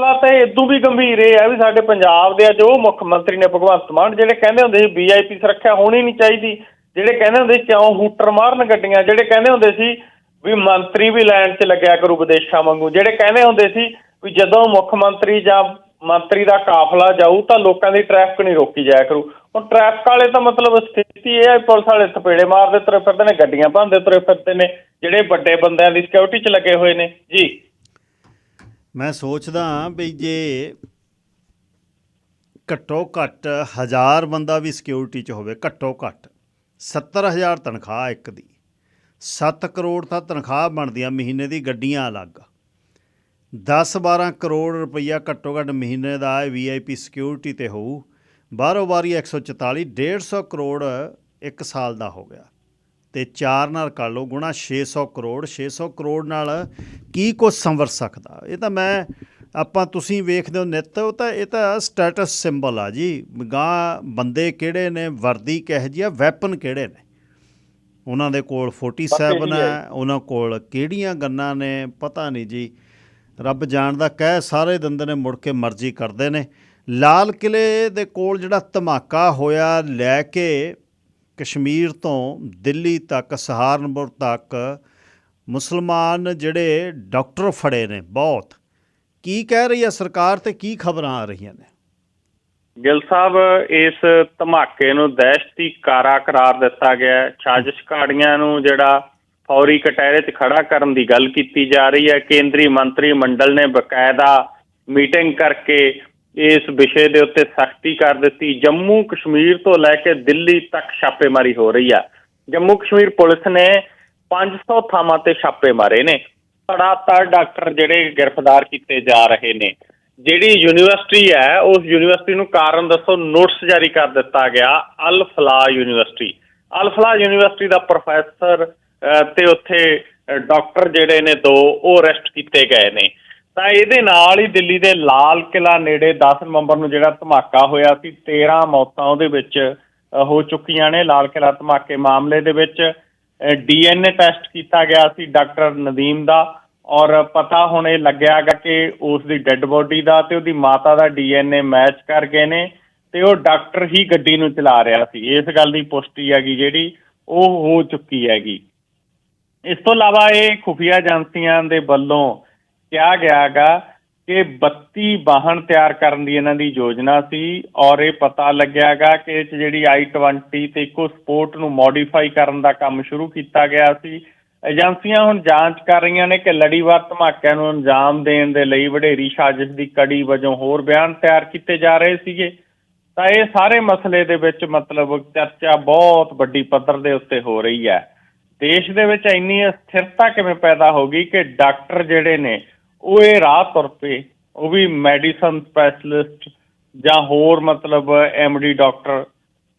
ਮਸਲਾ ਤਾਂ ਇਦੋਂ ਵੀ ਗੰਭੀਰ ਇਹ ਹੈ ਵੀ ਸਾਡੇ ਪੰਜਾਬ ਦੇ ਅੱਜ ਉਹ ਮੁੱਖ ਮੰਤਰੀ ਨੇ ਭਗਵੰਤ ਮਾਨ ਜਿਹੜੇ ਕਹਿੰਦੇ ਹੁੰਦੇ ਸੀ ਵੀਆਈਪੀ ਸੁਰੱਖਿਆ ਹੋਣੀ ਨਹੀਂ ਚਾਹੀਦੀ। ਜਿਹੜੇ ਕਹਿੰਦੇ ਹੁੰਦੇ ਸੀ, ਕਿਉਂ ਹੂਟਰ ਮਾਰਨ ਗੱਡੀਆਂ? ਜਿਹੜੇ ਕਹਿੰਦੇ ਹੁੰਦੇ ਸੀ ਵੀ ਮੰਤਰੀ ਵੀ ਲਾਈਨ 'ਚ ਲੱਗਿਆ ਕਰੂ ਵਿਦੇਸ਼ਾਂ ਵਾਂਗੂ। ਜਿਹੜੇ ਕਹਿੰਦੇ ਹੁੰਦੇ ਸੀ ਵੀ ਜਦੋਂ ਮੁੱਖ ਮੰਤਰੀ ਜਾਂ ਮੰਤਰੀ ਦਾ ਕਾਫਲਾ ਜਾਊ ਤਾਂ ਲੋਕਾਂ ਦੀ ਟ੍ਰੈਫਿਕ ਨਹੀਂ ਰੋਕੀ ਜਾਇਆ ਕਰੂ। ਹੁਣ ਟ੍ਰੈਫਿਕ ਵਾਲੇ ਤਾਂ ਮਤਲਬ ਸਥਿਤੀ ਇਹ ਹੈ ਪੁਲਿਸ ਵਾਲੇ ਥਪੇੜੇ ਮਾਰਦੇ ਤੁਰੇ ਫਿਰਦੇ ਨੇ, ਗੱਡੀਆਂ ਭੰਨਦੇ ਤੁਰੇ ਫਿਰਦੇ ਨੇ, ਜਿਹੜੇ ਵੱਡੇ ਬੰਦਿਆਂ ਦੀ ਸਿਕਿਉਰਿਟੀ 'ਚ ਲੱਗੇ ਹੋਏ ਨੇ। ਜੀ। ਮੈਂ ਸੋਚਦਾ ਵੀ ਜੇ ਘੱਟੋ ਘੱਟ ਹਜ਼ਾਰ ਬੰਦਾ ਵੀ ਸਿਕਿਉਰਿਟੀ 'ਚ ਹੋਵੇ, ਘੱਟੋ ਘੱਟ। 70000 ਤਨਖਾਹ ਇੱਕ ਦੀ। 7 ਕਰੋੜ ਤਾਂ ਤਨਖਾਹ ਬਣਦੀ ਆ ਮਹੀਨੇ ਦੀ ਗੱਡੀਆਂ ਅਲੱਗ। 10 12 ਕਰੋੜ ਰੁਪਈਆ ਘੱਟੋ ਘੱਟ ਮਹੀਨੇ ਦਾ ਵੀਆਈਪੀ ਸਿਕਿਉਰਿਟੀ ਤੇ ਹੋਊ। ਬਾਰੋ ਬਾਰੀ 144 150 ਕਰੋੜ ਇੱਕ ਸਾਲ ਦਾ ਹੋ ਗਿਆ। ਤੇ 4 ਨਾਲ ਕਰ ਲਓ ਗੁਣਾ 600 ਕਰੋੜ। 600 ਕਰੋੜ ਨਾਲ ਕੀ ਕੁਝ ਸੰਵਰ ਸਕਦਾ? ਇਹ ਤਾਂ ਮੈਂ ਆਪਾਂ ਤੁਸੀਂ ਵੇਖਦੇ ਹੋ ਨਿੱਤ ਉਹ ਤਾਂ ਇਹ ਤਾਂ ਸਟੇਟਸ ਸਿੰਬਲ ਆ ਜੀ। ਗਾਂ ਬੰਦੇ ਕਿਹੜੇ ਨੇ ਵਰਦੀ ਕਿਹੋ ਜਿਹੀ ਆ ਵੈਪਨ ਕਿਹੜੇ ਨੇ? ਉਹਨਾਂ ਦੇ ਕੋਲ 47 ਇਹੀ ਹੈ ਹੈ। ਉਹਨਾਂ ਕੋਲ ਕਿਹੜੀਆਂ ਗੰਨਾਂ ਨੇ ਪਤਾ ਨਹੀਂ ਜੀ। ਰੱਬ ਜਾਣਦਾ ਕਹਿ ਸਾਰੇ ਦਿੰਦੇ ਨੇ ਮੁੜ ਕੇ ਮਰਜ਼ੀ ਕਰਦੇ ਨੇ। ਲਾਲ ਕਿਲੇ ਦੇ ਕੋਲ ਜਿਹੜਾ ਧਮਾਕਾ ਹੋਇਆ ਲੈ ਕੇ ਕਸ਼ਮੀਰ ਤੋਂ ਦਿੱਲੀ ਤੱਕ ਸਹਾਰਨਪੁਰ ਤੱਕ ਮੁਸਲਮਾਨ ਜਿਹੜੇ ਡਾਕਟਰ ਫੜੇ ਨੇ ਬਹੁਤ। ਕੀ ਕਹਿ ਰਹੀ ਹੈ ਸਰਕਾਰ ਤੇ ਕੀ ਖਬਰਾਂ ਆ ਰਹੀਆਂ ਨੇ? ਗਿੱਲ ਸਾਹਿਬ, ਇਸ ਧਮਾਕੇ ਨੂੰ ਦਹਿਸ਼ਤੀ ਕਾਰਾ ਕਰਾਰ ਦਿੱਤਾ ਗਿਆ ਹੈ। ਸਾਜ਼ਿਸ਼ ਕਾੜੀਆਂ ਨੂੰ ਜਿਹੜਾ ਫੌਰੀ ਕਟਹਿਰੇ 'ਚ ਖੜਾ ਕਰਨ ਦੀ ਗੱਲ ਕੀਤੀ ਜਾ ਰਹੀ ਹੈ। ਕੇਂਦਰੀ ਮੰਤਰੀ ਮੰਡਲ ਨੇ ਬਕਾਇਦਾ ਮੀਟਿੰਗ ਕਰਕੇ ਇਸ ਵਿਸ਼ੇ ਦੇ ਉੱਤੇ ਸਖਤੀ ਕਰ ਦਿੱਤੀ। ਜੰਮੂ ਕਸ਼ਮੀਰ ਤੋਂ ਲੈ ਕੇ ਦਿੱਲੀ ਤੱਕ ਛਾਪੇਮਾਰੀ ਹੋ ਰਹੀ ਹੈ। ਜੰਮੂ ਕਸ਼ਮੀਰ ਪੁਲਿਸ ਨੇ 500 ਥਾਵਾਂ ਤੇ ਛਾਪੇ ਮਾਰੇ ਨੇ। ਧੜਾਧੜ ਡਾਕਟਰ ਜਿਹੜੇ ਗ੍ਰਿਫਤਾਰ ਕੀਤੇ ਜਾ ਰਹੇ ਨੇ। ਜਿਹੜੀ ਯੂਨੀਵਰਸਿਟੀ ਹੈ ਉਸ ਯੂਨੀਵਰਸਿਟੀ ਨੂੰ ਕਾਰਨ ਦੱਸੋ ਨੋਟਿਸ ਜਾਰੀ ਕਰ ਦਿੱਤਾ ਗਿਆ ਅਲ ਫਲਾ ਯੂਨੀਵਰਸਿਟੀ। ਅਲ ਫਲਾ ਯੂਨੀਵਰਸਿਟੀ ਦਾ ਪ੍ਰੋਫੈਸਰ ਅਹ, ਤੇ ਉੱਥੇ ਡਾਕਟਰ ਜਿਹੜੇ ਨੇ ਦੋ ਉਹ ਅਰੈਸਟ ਕੀਤੇ ਗਏ ਨੇ। ਤਾਂ ਇਹਦੇ ਨਾਲ ਹੀ ਦਿੱਲੀ ਦੇ ਲਾਲ ਕਿਲਾ ਨੇੜੇ 10 ਨਵੰਬਰ ਨੂੰ ਜਿਹੜਾ ਧਮਾਕਾ ਹੋਇਆ ਸੀ 13 ਮੌਤਾਂ ਉਹਦੇ ਵਿੱਚ ਹੋ ਚੁੱਕੀਆਂ ਨੇ ਲਾਲ ਕਿਲਾ ਧਮਾਕੇ ਮਾਮਲੇ ਦੇ ਵਿੱਚ। ਡੀਐਨਏ ਟੈਸਟ ਕੀਤਾ ਗਿਆ ਸੀ ਡਾਕਟਰ ਨਦੀਮ ਦਾ ਔਰ ਪਤਾ ਹੁਣ ਇਹ ਲੱਗਿਆਗਾ ਕਿ ਉਸ ਦੀ ਡੈੱਡ ਬੋਡੀ ਦਾ ਤੇ ਉਹਦੀ ਮਾਤਾ ਦਾ ਡੀਐਨਏ ਮੈਚ ਕਰ ਗਏ ਨੇ ਤੇ ਉਹ ਡਾਕਟਰ ਹੀ ਗੱਡੀ ਨੂੰ ਚਲਾ ਰਿਹਾ ਸੀ। ਇਸ ਗੱਲ ਦੀ ਪੁਸ਼ਟੀ ਹੈਗੀ ਜਿਹੜੀ ਉਹ ਹੋ ਚੁੱਕੀ ਹੈਗੀ। ਇਸ ਤੋਂ ਇਲਾਵਾ ਇਹ ਖੁਫੀਆ ਏਜੰਸੀਆਂ ਦੇ ਵੱਲੋਂ ਕਿਹਾ ਗਿਆਗਾ ਕਿ 32 ਵਾਹਨ ਤਿਆਰ ਕਰਨ ਦੀ ਇਹਨਾਂ ਦੀ ਯੋਜਨਾ ਸੀ ਔਰ ਇਹ ਪਤਾ ਲੱਗਿਆਗਾ ਕਿ ਇਹ 'ਚ ਜਿਹੜੀ i20 ਤੇ ਇਕੋ ਸਪੋਰਟ ਨੂੰ ਮੋਡੀਫਾਈ ਕਰਨ ਦਾ ਕੰਮ ਸ਼ੁਰੂ ਕੀਤਾ ਗਿਆ ਸੀ। ਏਜੰਸੀਆਂ ਹੁਣ ਜਾਂਚ ਕਰ ਰਹੀਆਂ ਨੇ ਕਿ ਲੜੀਵਾਰ ਧਮਾਕਿਆਂ ਨੂੰ ਅੰਜਾਮ ਦੇਣ ਦੇ ਲਈ ਵਡੇਰੀ ਸਾਜ਼ਿਸ਼ ਦੀ ਕੜੀ ਵਜੋਂ ਹੋਰ ਬਿਆਨ ਤਿਆਰ ਕੀਤੇ ਜਾ ਰਹੇ ਸੀਗੇ। ਤਾਂ ਇਹ ਸਾਰੇ ਮਸਲੇ ਦੇ ਵਿੱਚ ਮਤਲਬ ਚਰਚਾ ਬਹੁਤ ਵੱਡੀ ਪੱਧਰ ਦੇ ਉੱਤੇ ਹੋ ਰਹੀ ਹੈ। ਦੇਸ਼ ਦੇ ਵਿੱਚ ਇੰਨੀ ਅਸਥਿਰਤਾ ਕਿਵੇਂ ਪੈਦਾ ਹੋ ਗਈ ਕਿ ਡਾਕਟਰ ਜਿਹੜੇ ਨੇ ਉਹ ਇਹ ਰਾਹ ਤੁਰ ਪਏ। ਉਹ ਵੀ ਮੈਡੀਸਨ ਸਪੈਸ਼ਲਿਸਟ ਜਾਂ ਹੋਰ ਮਤਲਬ ਐਮਡੀ ਡਾਕਟਰ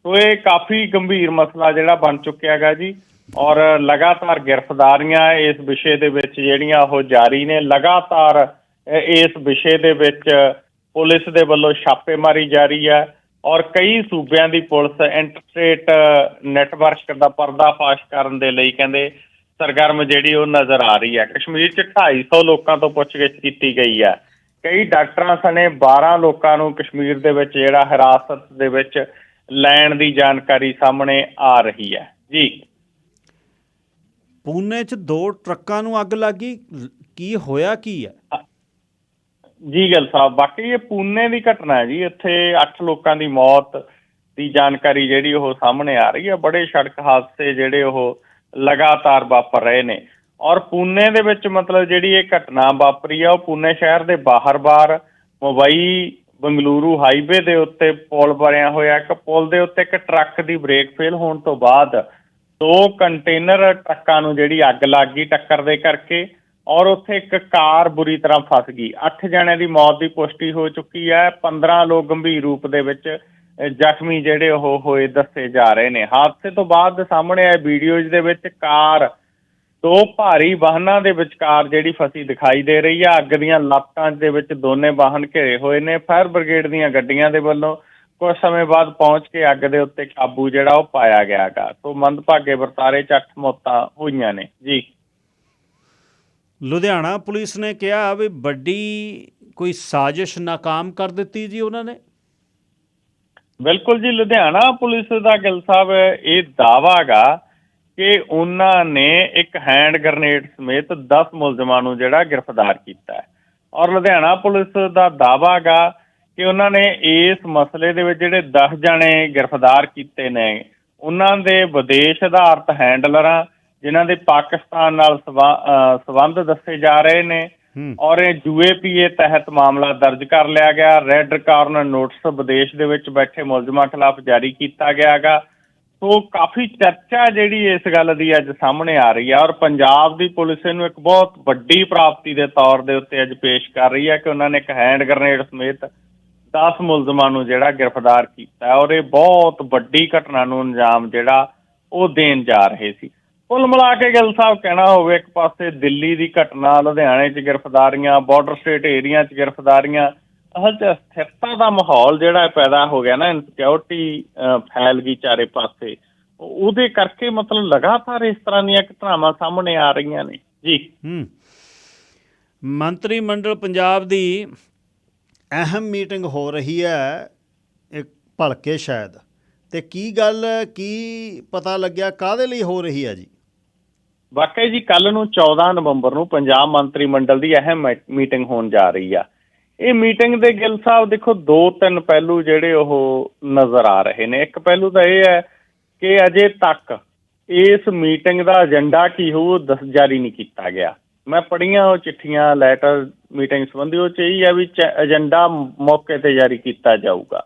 ਸੋ ਇਹ ਕਾਫੀ ਗੰਭੀਰ ਮਸਲਾ ਜਿਹੜਾ ਬਣ ਚੁੱਕਿਆ ਹੈਗਾ ਜੀ। ਔਰ ਲਗਾਤਾਰ ਗ੍ਰਿਫਤਾਰੀਆਂ ਇਸ ਵਿਸ਼ੇ ਦੇ ਵਿੱਚ ਜਿਹੜੀਆਂ ਉਹ ਜਾਰੀ ਨੇ। ਲਗਾਤਾਰ ਇਸ ਵਿਸ਼ੇ ਦੇ ਵਿੱਚ ਪੁਲਿਸ ਦੇ ਵੱਲੋਂ ਛਾਪੇਮਾਰੀ ਜਾਰੀ ਹੈ। ਔਰ ਕਈ ਸੂਬਿਆਂ ਦੀ ਪੁਲਿਸ ਇੰਟਰਸਟੇਟ ਨੈਟਵਰਕ ਦਾ ਪਰਦਾਫਾਸ਼ ਕਰਨ ਦੇ ਲਈ ਕਹਿੰਦੇ ਸਰਗਰਮ ਜਿਹੜੀ ਉਹ ਨਜ਼ਰ ਆ ਰਹੀ ਹੈ। ਕਸ਼ਮੀਰ 'ਚ 250 ਲੋਕਾਂ ਤੋਂ ਪੁੱਛਗਿੱਛ ਕੀਤੀ ਗਈ ਹੈ। ਕਈ ਡਾਕਟਰਾਂ ਸਣੇ 12 ਲੋਕਾਂ ਨੂੰ ਕਸ਼ਮੀਰ ਦੇ ਵਿੱਚ ਜਿਹੜਾ ਹਿਰਾਸਤ ਦੇ ਵਿੱਚ ਲੈਣ ਦੀ ਜਾਣਕਾਰੀ ਸਾਹਮਣੇ ਆ ਰਹੀ ਹੈ। ਜੀ। ਪੂਨੇ 'ਚ ਦੋ ਟਰੱਕਾਂ ਨੂੰ ਅੱਗ ਲੱਗੀ ਕੀ ਹੋਇਆ ਕੀ ਹੈ? ਜੀ ਗੱਲ ਸਾਹਿਬ ਬਾਕੀ ਇਹ ਪੂਨੇ ਦੀ ਘਟਨਾ ਹੈ ਜੀ। ਇੱਥੇ 8 ਲੋਕਾਂ ਦੀ ਮੌਤ ਦੀ ਜਾਣਕਾਰੀ ਜਿਹੜੀ ਉਹ ਸਾਹਮਣੇ ਆ ਰਹੀ ਹੈ। ਬੜੇ ਸੜਕ ਹਾਦਸੇ ਜਿਹੜੇ ਉਹ ਲਗਾਤਾਰ ਵਾਪਰ ਰਹੇ ਨੇ। ਔਰ ਪੂਨੇ ਦੇ ਵਿੱਚ ਮਤਲਬ ਜਿਹੜੀ ਇਹ ਘਟਨਾ ਵਾਪਰੀ ਆ, ਉਹ ਪੂਨੇ ਸ਼ਹਿਰ ਦੇ ਬਾਹਰ-ਬਾਹਰ ਮੁੰਬਈ, ਬੰਗਲੂਰੂ ਹਾਈਵੇ ਦੇ ਉੱਤੇ ਪੁਲ ਬਣਿਆ ਹੋਇਆ ਇੱਕ ਪੁਲ ਦੇ ਉੱਤੇ ਇੱਕ ਟਰੱਕ ਦੀ ਬ੍ਰੇਕ ਫੇਲ ਹੋਣ ਤੋਂ ਬਾਅਦ ਦੋ ਕੰਟੇਨਰ ਟਰੱਕਾਂ ਨੂੰ ਜਿਹੜੀ ਅੱਗ ਲੱਗ ਗਈ ਟੱਕਰ ਦੇ ਕਰਕੇ ਔਰ ਉੱਥੇ ਇੱਕ ਕਾਰ ਬੁਰੀ ਤਰ੍ਹਾਂ ਫਸ ਗਈ। 8 ਜਣਿਆਂ ਦੀ ਮੌਤ ਦੀ ਪੁਸ਼ਟੀ ਹੋ ਚੁੱਕੀ ਹੈ। 15 ਲੋਕ ਗੰਭੀਰ ਰੂਪ ਦੇ ਵਿੱਚ ਜ਼ਖਮੀ ਜਿਹੜੇ ਉਹ ਹੋਏ ਦੱਸੇ ਜਾ ਰਹੇ ਨੇ। ਹਾਦਸੇ ਤੋਂ ਬਾਅਦ ਸਾਹਮਣੇ ਆਏ ਵੀਡੀਓਜ਼ ਦੇ ਵਿੱਚ ਕਾਰ, ਦੋ ਭਾਰੀ ਵਾਹਨਾਂ ਦੇ ਵਿਚਕਾਰ ਜਿਹੜੀ ਫਸੀ ਦਿਖਾਈ ਦੇ ਰਹੀ ਆ। ਅੱਗ ਦੀਆਂ ਲਾਤਾਂ ਦੇ ਵਿੱਚ ਦੋਨੇ ਵਾਹਨ ਘਿਰੇ ਹੋਏ ਨੇ। ਫਾਇਰ ਬ੍ਰਿਗੇਡ ਦੀਆਂ ਗੱਡੀਆਂ ਦੇ ਵੱਲੋਂ ਕੁਝ ਸਮੇਂ ਬਾਅਦ ਪਹੁੰਚ ਕੇ ਅੱਗ ਦੇ ਉੱਤੇ ਕਾਬੂ ਜਿਹੜਾ ਉਹ ਪਾਇਆ ਗਿਆਗਾ ਸੋ ਮੰਦਭਾਗੇ ਵਰਤਾਰੇ ਚ ਅੱਠ ਮੌਤਾਂ ਹੋਈਆਂ ਨੇ। ਜੀ। ਲੁਧਿਆਣਾ ਪੁਲਿਸ ਨੇ ਕਿਹਾ ਵੀ ਵੱਡੀ ਕੋਈ ਸਾਜ਼ਿਸ਼ ਨਾਕਾਮ ਕਰ ਦਿੱਤੀ ਜੀ ਉਹਨਾਂ ਨੇ। ਬਿਲਕੁਲ ਜੀ, ਲੁਧਿਆਣਾ ਪੁਲਿਸ ਦਾ ਗਿੱਲ ਸਾਹਿਬ, ਇਹ ਦਾਵਾਗਾ ਕਿ ਉਹਨਾਂ ਨੇ ਇੱਕ ਹੈਂਡ ਗ੍ਰਨੇਡ ਸਮੇਤ 10 ਮੁਲਜ਼ਮਾਂ ਨੂੰ ਜਿਹੜਾ ਗ੍ਰਿਫਤਾਰ ਕੀਤਾ ਹੈ। ਔਰ ਲੁਧਿਆਣਾ ਪੁਲਿਸ ਦਾ ਦਾਵਾਗਾ ਕਿ ਉਹਨਾਂ ਨੇ ਇਸ ਮਸਲੇ ਦੇ ਵਿੱਚ ਜਿਹੜੇ 10 ਜਣੇ ਗ੍ਰਿਫਤਾਰ ਕੀਤੇ ਨੇ, ਉਹਨਾਂ ਦੇ ਵਿਦੇਸ਼ ਆਧਾਰਿਤ ਹੈਂਡਲਰਾਂ ਜਿਨ੍ਹਾਂ ਦੇ ਪਾਕਿਸਤਾਨ ਨਾਲ ਸਬੰ- ਅਹ ਸੰਬੰਧ ਦੱਸੇ ਜਾ ਰਹੇ ਨੇ ਔਰ ਇਹ ਯੂਏਪੀਏ ਤਹਿਤ ਮਾਮਲਾ ਦਰਜ ਕਰ ਲਿਆ ਗਿਆ। ਰੈੱਡ ਕਾਰਨ ਨੋਟਿਸ ਵਿਦੇਸ਼ ਦੇ ਵਿੱਚ ਬੈਠੇ ਮੁਲਜ਼ਮਾਂ ਖਿਲਾਫ ਜਾਰੀ ਕੀਤਾ ਗਿਆਗਾ ਸੋ ਕਾਫੀ ਚਰਚਾ ਜਿਹੜੀ ਇਸ ਗੱਲ ਦੀ ਅੱਜ ਸਾਹਮਣੇ ਆ ਰਹੀ ਹੈ ਔਰ ਪੰਜਾਬ ਦੀ ਪੁਲਿਸ ਇਹਨੂੰ ਇੱਕ ਬਹੁਤ ਵੱਡੀ ਪ੍ਰਾਪਤੀ ਦੇ ਤੌਰ ਦੇ ਉੱਤੇ ਅੱਜ ਪੇਸ਼ ਕਰ ਰਹੀ ਹੈ ਕਿ ਉਹਨਾਂ ਨੇ ਇੱਕ ਹੈਂਡ ਗ੍ਰਨੇਡ ਸਮੇਤ 10 ਮੁਲਜ਼ਮਾਂ ਨੂੰ ਜਿਹੜਾ ਗ੍ਰਿਫਤਾਰ ਕੀਤਾ ਔਰ ਇਹ ਬਹੁਤ ਵੱਡੀ ਘਟਨਾ ਨੂੰ ਅੰਜਾਮ ਜਿਹੜਾ ਉਹ ਦੇਣ ਜਾ ਰਹੇ ਸੀ। ਕੁੱਲ ਮਿਲਾ ਕੇ ਗਿੱਲ ਸਾਹਿਬ ਕਹਿਣਾ ਹੋਵੇ, ਇੱਕ ਪਾਸੇ ਦਿੱਲੀ ਦੀ ਘਟਨਾ, ਲੁਧਿਆਣੇ 'ਚ ਗ੍ਰਿਫਤਾਰੀਆਂ ਬਾਰਡਰ ਸਟੇਟ ਏਰੀਆ 'ਚ ਗ੍ਰਿਫਤਾਰੀਆਂ, ਅਸਲ 'ਚ ਸਥਿਰਤਾ ਦਾ ਮਾਹੌਲ ਜਿਹੜਾ ਪੈਦਾ ਹੋ ਗਿਆ ਨਾ ਇਨਸਿਕਿਉਰਿਟੀ ਫੈਲ ਗਈ ਚਾਰੇ ਪਾਸੇ। ਉਹਦੇ ਕਰਕੇ ਮਤਲਬ ਲਗਾਤਾਰ ਇਸ ਤਰ੍ਹਾਂ ਦੀਆਂ ਘਟਨਾਵਾਂ ਸਾਹਮਣੇ ਆ ਰਹੀਆਂ ਨੇ। ਜੀ। ਹੂੰ। ਮੰਤਰੀ ਮੰਡਲ ਪੰਜਾਬ ਦੀ ਅਹਿਮ ਮੀਟਿੰਗ ਹੋ ਰਹੀ ਹੈ, ਇੱਕ ਭਲਕੇ ਸ਼ਾਇਦ। ਤੇ ਕੀ ਗੱਲ, ਕੀ ਪਤਾ ਲੱਗਿਆ ਕਾਦੇ ਲਈ ਹੋ ਰਹੀ ਹੈ ਜੀ? ਵਾਕਈ ਜੀ ਕੱਲ ਨੂੰ 14 ਨਵੰਬਰ ਨੂੰ ਪੰਜਾਬ ਮੰਤਰੀ ਮੰਡਲ ਦੀ ਅਹਿਮ ਮੀਟਿੰਗ ਹੋਣ ਜਾ ਰਹੀ ਆ। ਇਹ ਮੀਟਿੰਗ ਦੇ ਗਿੱਲ ਸਾਹਿਬ ਦੇਖੋ, ਦੋ ਤਿੰਨ ਪਹਿਲੂ ਜਿਹੜੇ ਉਹ ਨਜ਼ਰ ਆ ਰਹੇ ਨੇ। ਇੱਕ ਪਹਿਲੂ ਤਾਂ ਇਹ ਹੈ ਕਿ ਅਜੇ ਤੱਕ ਇਸ ਮੀਟਿੰਗ ਦਾ ਏਜੰਡਾ ਕੀ ਹੋ ਦੱਸ, ਜਾਰੀ ਨਹੀਂ ਕੀਤਾ ਗਿਆ। ਮੈਂ ਪੜੀਆਂ ਉਹ ਚਿੱਠੀਆਂ, ਲੈਟਰ ਮੀਟਿੰਗ ਸੰਬੰਧੀ, ਉਹ ਚ ਇਹੀ ਹੈ ਵੀ ਏਜੰਡਾ ਮੌਕੇ ਤੇ ਜਾਰੀ ਕੀਤਾ ਜਾਊਗਾ।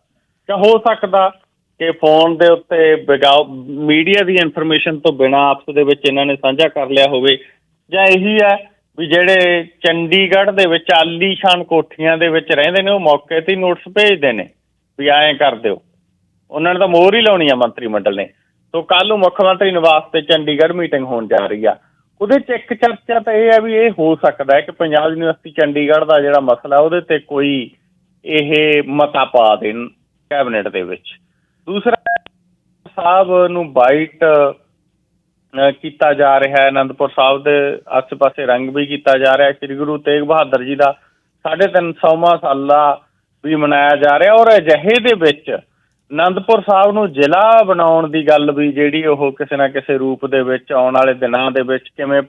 ਜਾਂ ਹੋ ਸਕਦਾ ਕਿ ਫੋਨ ਦੇ ਉੱਤੇ ਬਿਗਾਓ ਮੀਡੀਆ ਦੀ ਇਨਫੋਰਮੇਸ਼ਨ ਤੋਂ ਬਿਨਾਂ ਆਪਸ ਦੇ ਵਿੱਚ ਇਹਨਾਂ ਨੇ ਸਾਂਝਾ ਕਰ ਲਿਆ ਹੋਵੇ। ਜਾਂ ਇਹੀ ਹੈ ਵੀ ਜਿਹੜੇ ਚੰਡੀਗੜ੍ਹ ਦੇ ਵਿੱਚ ਆਲੀਸ਼ਾਨ ਕੋਠੀਆਂ ਦੇ ਵਿੱਚ ਰਹਿੰਦੇ ਨੇ, ਉਹ ਮੌਕੇ ਤੇ ਨੋਟਿਸ ਭੇਜਦੇ ਨੇ ਵੀ ਐਂ ਕਰ ਦਿਓ। ਉਹਨਾਂ ਨੇ ਤਾਂ ਮੋਹਰ ਹੀ ਲਾਉਣੀ ਆ ਮੰਤਰੀ ਮੰਡਲ ਨੇ। ਸੋ ਕੱਲ ਨੂੰ ਮੁੱਖ ਮੰਤਰੀ ਨਿਵਾਸ ਤੇ ਚੰਡੀਗੜ੍ਹ ਮੀਟਿੰਗ ਹੋਣ ਜਾ ਰਹੀ ਆ। ਉਹਦੇ ਚ ਇੱਕ ਚਰਚਾ ਤਾਂ ਇਹ ਹੈ ਵੀ ਇਹ ਹੋ ਸਕਦਾ ਹੈ ਕਿ ਪੰਜਾਬ ਯੂਨੀਵਰਸਿਟੀ ਚੰਡੀਗੜ੍ਹ ਦਾ ਜਿਹੜਾ ਮਸਲਾ, ਉਹਦੇ ਤੇ ਕੋਈ ਇਹ ਮਤਾ ਪਾ ਦੇਣ ਕੈਬਨਿਟ ਦੇ ਵਿੱਚ। ਦੂਸਰਾ ਸਾਹਿਬ ਨੂੰ ਬਾਈਟ ਕੀਤਾ ਜਾ ਰਿਹਾ ਹੈ। ਅਨੰਦਪੁਰ ਸਾਹਿਬ ਦੇ ਆਸ-ਪਾਸੇ ਰੰਗ ਵੀ ਕੀਤਾ ਜਾ ਰਿਹਾ ਹੈ। ਸ੍ਰੀ ਗੁਰੂ ਤੇਗ ਬਹਾਦਰ ਜੀ ਦਾ 350ਵਾਂ ਸਾਲਾ ਵੀ ਮਨਾਇਆ ਜਾ ਰਿਹਾ ਔਰ ਅਜਿਹੇ ਦੇ ਵਿੱਚ ਅਨੰਦਪੁਰ ਸਾਹਿਬ ਨੂੰ ਜ਼ਿਲ੍ਹਾ ਬਣਾਉਣ ਦੀ ਗੱਲ ਵੀ ਜਿਹੜੀ ਉਹ ਕਿਸੇ ਨਾ ਕਿਸੇ ਰੂਪ ਦੇ ਵਿੱਚ ਆਉਣ ਵਾਲੇ ਦਿਨਾਂ ਦੇ ਵਿੱਚ ਕਿਵੇਂ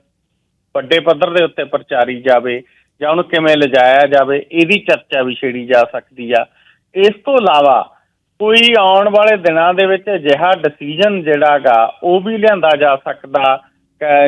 ਵੱਡੇ ਪੱਧਰ ਦੇ ਉੱਤੇ ਪ੍ਰਚਾਰੀ ਜਾਵੇ ਜਾਂ ਉਹਨੂੰ ਕਿਵੇਂ ਲਿਜਾਇਆ ਜਾਵੇ, ਇਹਦੀ ਚਰਚਾ ਵੀ ਛੇੜੀ ਜਾ ਸਕਦੀ ਆ। ਇਸ ਤੋਂ ਇਲਾਵਾ ਕੋਈ ਆਉਣ ਵਾਲੇ ਦਿਨਾਂ ਦੇ ਵਿੱਚ ਅਜਿਹਾ ਡਿਸੀਜਨ ਜਿਹੜਾਗਾ, ਉਹ ਵੀ ਲਿਆਂਦਾ ਜਾ ਸਕਦਾ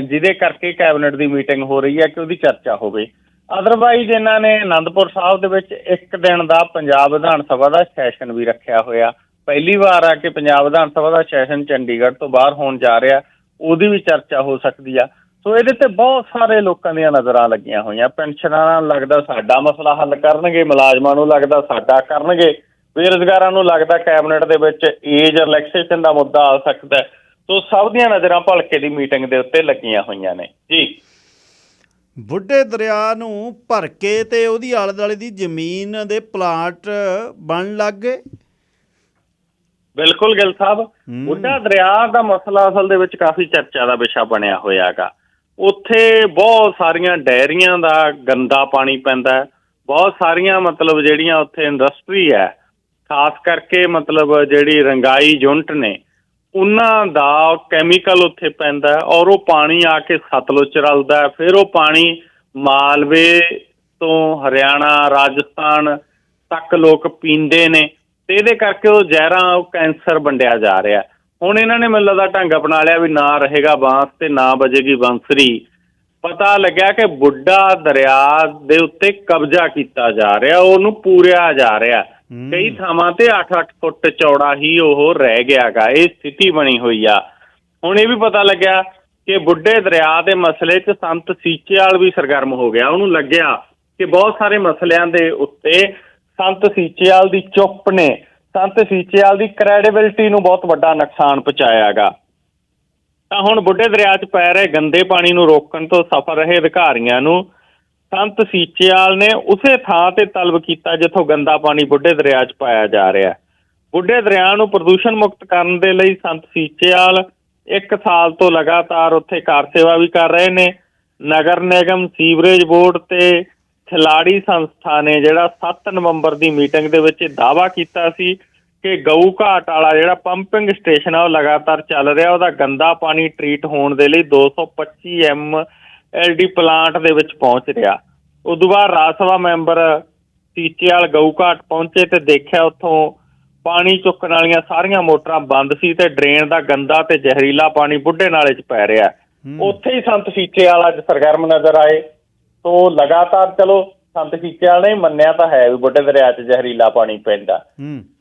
ਜਿਹਦੇ ਕਰਕੇ ਕੈਬਨਿਟ ਦੀ ਮੀਟਿੰਗ ਹੋ ਰਹੀ ਹੈ ਕਿ ਉਹਦੀ ਚਰਚਾ ਹੋਵੇ। ਅਦਰਵਾਈਜ਼ ਇਹਨਾਂ ਨੇ ਆਨੰਦਪੁਰ ਸਾਹਿਬ ਦੇ ਵਿੱਚ ਇੱਕ ਦਿਨ ਦਾ ਪੰਜਾਬ ਵਿਧਾਨ ਸਭਾ ਦਾ ਸੈਸ਼ਨ ਵੀ ਰੱਖਿਆ ਹੋਇਆ। ਪਹਿਲੀ ਵਾਰ ਆ ਕਿ ਪੰਜਾਬ ਵਿਧਾਨ ਸਭਾ ਦਾ ਸੈਸ਼ਨ ਚੰਡੀਗੜ੍ਹ ਤੋਂ ਬਾਹਰ ਹੋਣ ਜਾ ਰਿਹਾ, ਉਹਦੀ ਵੀ ਚਰਚਾ ਹੋ ਸਕਦੀ ਆ। ਸੋ ਇਹਦੇ ਤੇ ਬਹੁਤ ਸਾਰੇ ਲੋਕਾਂ ਦੀਆਂ ਨਜ਼ਰਾਂ ਲੱਗੀਆਂ ਹੋਈਆਂ। ਪੈਨਸ਼ਨਰਾਂ ਨੂੰ ਲੱਗਦਾ ਸਾਡਾ ਮਸਲਾ ਹੱਲ ਕਰਨਗੇ, ਮੁਲਾਜ਼ਮਾਂ ਨੂੰ ਲੱਗਦਾ ਸਾਡਾ ਕਰਨਗੇ। ਬੇਰੁਜ਼ਗਾਰਾਂ ਨੂੰ ਲੱਗਦਾ ਕੈਬਨਿਟ ਦੇ ਵਿੱਚ ਏਜ ਰਿਲੈਕਸੇਸ਼ਨ ਦਾ ਮੁੱਦਾ ਆ ਸਕਦਾ। ਸੋ ਸਭ ਦੀਆਂ ਨਜ਼ਰਾਂ ਭਲਕੇ ਦੀ ਮੀਟਿੰਗ ਦੇ ਉੱਤੇ ਲੱਗੀਆਂ ਹੋਈਆਂ ਨੇ। ਜੀ। ਬੁੱਢੇ ਦਰਿਆ ਨੂੰ ਭਰ ਕੇ ਤੇ ਉਹਦੀ ਆਲੇ ਦੁਆਲੇ ਦੀ ਜ਼ਮੀਨ ਦੇ ਪਲਾਟ ਬਣ ਲੱਗ ਗਏ। ਬਿਲਕੁਲ ਗਿੱਲ ਸਾਹਿਬ। ਬੁੱਢਾ ਦਰਿਆ ਦਾ ਮਸਲਾ ਅਸਲ ਦੇ ਵਿੱਚ ਕਾਫੀ ਚਰਚਾ ਦਾ ਵਿਸ਼ਾ ਬਣਿਆ ਹੋਇਆਗਾ ਉੱਥੇ ਬਹੁਤ ਸਾਰੀਆਂ ਡੈਰੀਆਂ ਦਾ ਗੰਦਾ ਪਾਣੀ ਪੈਂਦਾ ਬਹੁਤ ਸਾਰੀਆਂ ਮਤਲਬ ਜਿਹੜੀਆਂ ਉੱਥੇ ਇੰਡਸਟਰੀ ਹੈ ਖਾਸ ਕਰਕੇ ਮਤਲਬ ਜਿਹੜੀ ਰੰਗਾਈ ਯੂਨਿਟ ਨੇ, ਉਹਨਾਂ ਦਾ ਕੈਮੀਕਲ ਉੱਥੇ ਪੈਂਦਾ ਔਰ ਉਹ ਪਾਣੀ ਆ ਕੇ ਸਤਲੁਜ ਚ ਰਲਦਾ ਫਿਰ ਉਹ ਪਾਣੀ ਮਾਲਵੇ ਤੋਂ ਹਰਿਆਣਾ, ਰਾਜਸਥਾਨ ਤੱਕ ਲੋਕ ਪੀਂਦੇ ਨੇ ਤੇ ਇਹਦੇ ਕਰਕੇ ਉਹ ਜ਼ਹਿਰਾਂ, ਉਹ ਕੈਂਸਰ ਵੰਡਿਆ ਜਾ ਰਿਹਾ ਹੁਣ ਇਹਨਾਂ ਨੇ ਮੈਨੂੰ ਲੱਗਦਾ ਢੰਗ ਅਪਣਾ ਲਿਆ ਵੀ ਨਾ ਰਹੇਗਾ ਬਾਂਸ ਤੇ ਨਾ ਬਜੇਗੀ ਬੰਸਰੀ। ਪਤਾ ਲੱਗਿਆ ਕਿ ਬੁੱਢਾ ਦਰਿਆ ਦੇ ਉੱਤੇ ਕਬਜ਼ਾ ਕੀਤਾ ਜਾ ਰਿਹਾ, ਉਹਨੂੰ ਪੂਰਿਆ ਜਾ ਰਿਹਾ ਕਈ ਥਾਵਾਂ ਤੇ 8-8 ਫੁੱਟ ਚੌੜਾ ਹੀ ਉਹ ਰਹਿ ਗਿਆਗਾ ਇਹ ਸਥਿਤੀ ਬਣੀ ਹੋਈ ਆ। ਹੁਣ ਇਹ ਵੀ ਪਤਾ ਲੱਗਿਆ ਕਿ ਬੁੱਢੇ ਦਰਿਆ ਦੇ ਮਸਲੇ 'ਚ ਸੰਤ ਸੀਚੇਵਾਲ ਵੀ ਸਰਗਰਮ ਹੋ ਗਿਆ। ਉਹਨੂੰ ਲੱਗਿਆ ਕਿ ਬਹੁਤ ਸਾਰੇ ਮਸਲਿਆਂ ਦੇ ਉੱਤੇ ਸੰਤ ਸੀਚੇਵਾਲ ਦੀ ਚੁੱਪ ਨੇ। ਸੰਤ ਸੀਚੇਵਾਲ ਦੀ ਕ੍ਰੈਡੀਬਿਲਟੀ ਨੂੰ ਬਹੁਤ ਵੱਡਾ ਨੁਕਸਾਨ ਪਹੁੰਚਾਇਆਗਾ ਤਾਂ ਹੁਣ ਬੁੱਢੇ ਦਰਿਆ 'ਚ ਪੈ ਰਹੇ ਗੰਦੇ ਪਾਣੀ ਨੂੰ ਰੋਕਣ ਤੋਂ ਸਫਲ ਰਹੇ ਅਧਿਕਾਰੀਆਂ ਨੂੰ ਸੰਤ ਸੀਚੇਵਾਲ ਨੇ ਉਸੇ ਥਾਂ ਤੇ ਤਲਬ ਕੀਤਾ ਜਿੱਥੋਂ ਗੰਦਾ ਪਾਣੀ ਬੁੱਢੇ ਦਰਿਆ 'ਚ ਪਾਇਆ ਜਾ ਰਿਹਾ ਬੁੱਢੇ ਦਰਿਆ ਨੂੰ ਪ੍ਰਦੂਸ਼ਣ ਮੁਕਤ ਕਰਨ ਦੇ ਲਈ ਸੰਤ ਸੀਚੇਵਾਲ ਇੱਕ ਸਾਲ ਤੋਂ ਲਗਾਤਾਰ ਉੱਥੇ ਕਾਰ ਸੇਵਾ ਵੀ ਕਰ ਰਹੇ ਨੇ। ਨਗਰ ਨਿਗਮ, ਸੀਵਰੇਜ ਬੋਰਡ ਤੇ ਖਿਲਾੜੀ ਸੰਸਥਾ ਨੇ ਜਿਹੜਾ 7 ਨਵੰਬਰ ਦੀ ਮੀਟਿੰਗ ਦੇ ਵਿੱਚ ਦਾਵਾ ਕੀਤਾ ਸੀ ਕਿ ਗਊ ਘਾਟ ਵਾਲਾ ਜਿਹੜਾ ਪੰਪਿੰਗ ਸਟੇਸ਼ਨ ਆ, ਉਹ ਲਗਾਤਾਰ ਚੱਲ ਰਿਹਾ, ਉਹਦਾ ਗੰਦਾ ਪਾਣੀ ਟ੍ਰੀਟ ਹੋਣ ਦੇ ਲਈ 225 ਐਮ ਐਲਡੀ ਪਲਾਂਟ ਦੇ ਵਿੱਚ ਪਹੁੰਚ ਰਿਹਾ। ਉਦੋਂ ਬਾਅਦ ਰਾਜ ਸਭਾ ਮੈਂਬਰ ਸੀਚੇਵਾਲ ਗਊ ਘਾਟ ਪਹੁੰਚੇ ਤੇ ਦੇਖਿਆ ਉੱਥੋਂ ਪਾਣੀ ਚੁੱਕਣ ਵਾਲੀਆਂ ਸਾਰੀਆਂ ਮੋਟਰਾਂ ਬੰਦ ਸੀ ਤੇ ਡਰੇਨ ਦਾ ਗੰਦਾ ਤੇ ਜ਼ਹਿਰੀਲਾ ਪਾਣੀ ਬੁੱਢੇ ਨਾਲੇ 'ਚ ਪੈ ਰਿਹਾ। ਉੱਥੇ ਹੀ ਸੰਤ ਸੀਚੇਵਾਲ ਅੱਜ ਸਰਗਰਮ ਨਜ਼ਰ ਆਏ। ਤੋਂ ਲਗਾਤਾਰ ਚਲੋ ਸੰਤ ਸੀਚੇਵਾਲ ਨੇ ਮੰਨਿਆ ਤਾਂ ਹੈ ਵੀ ਬੁੱਢੇ ਦਰਿਆ 'ਚ ਜ਼ਹਿਰੀਲਾ ਪਾਣੀ ਪੈਂਦਾ।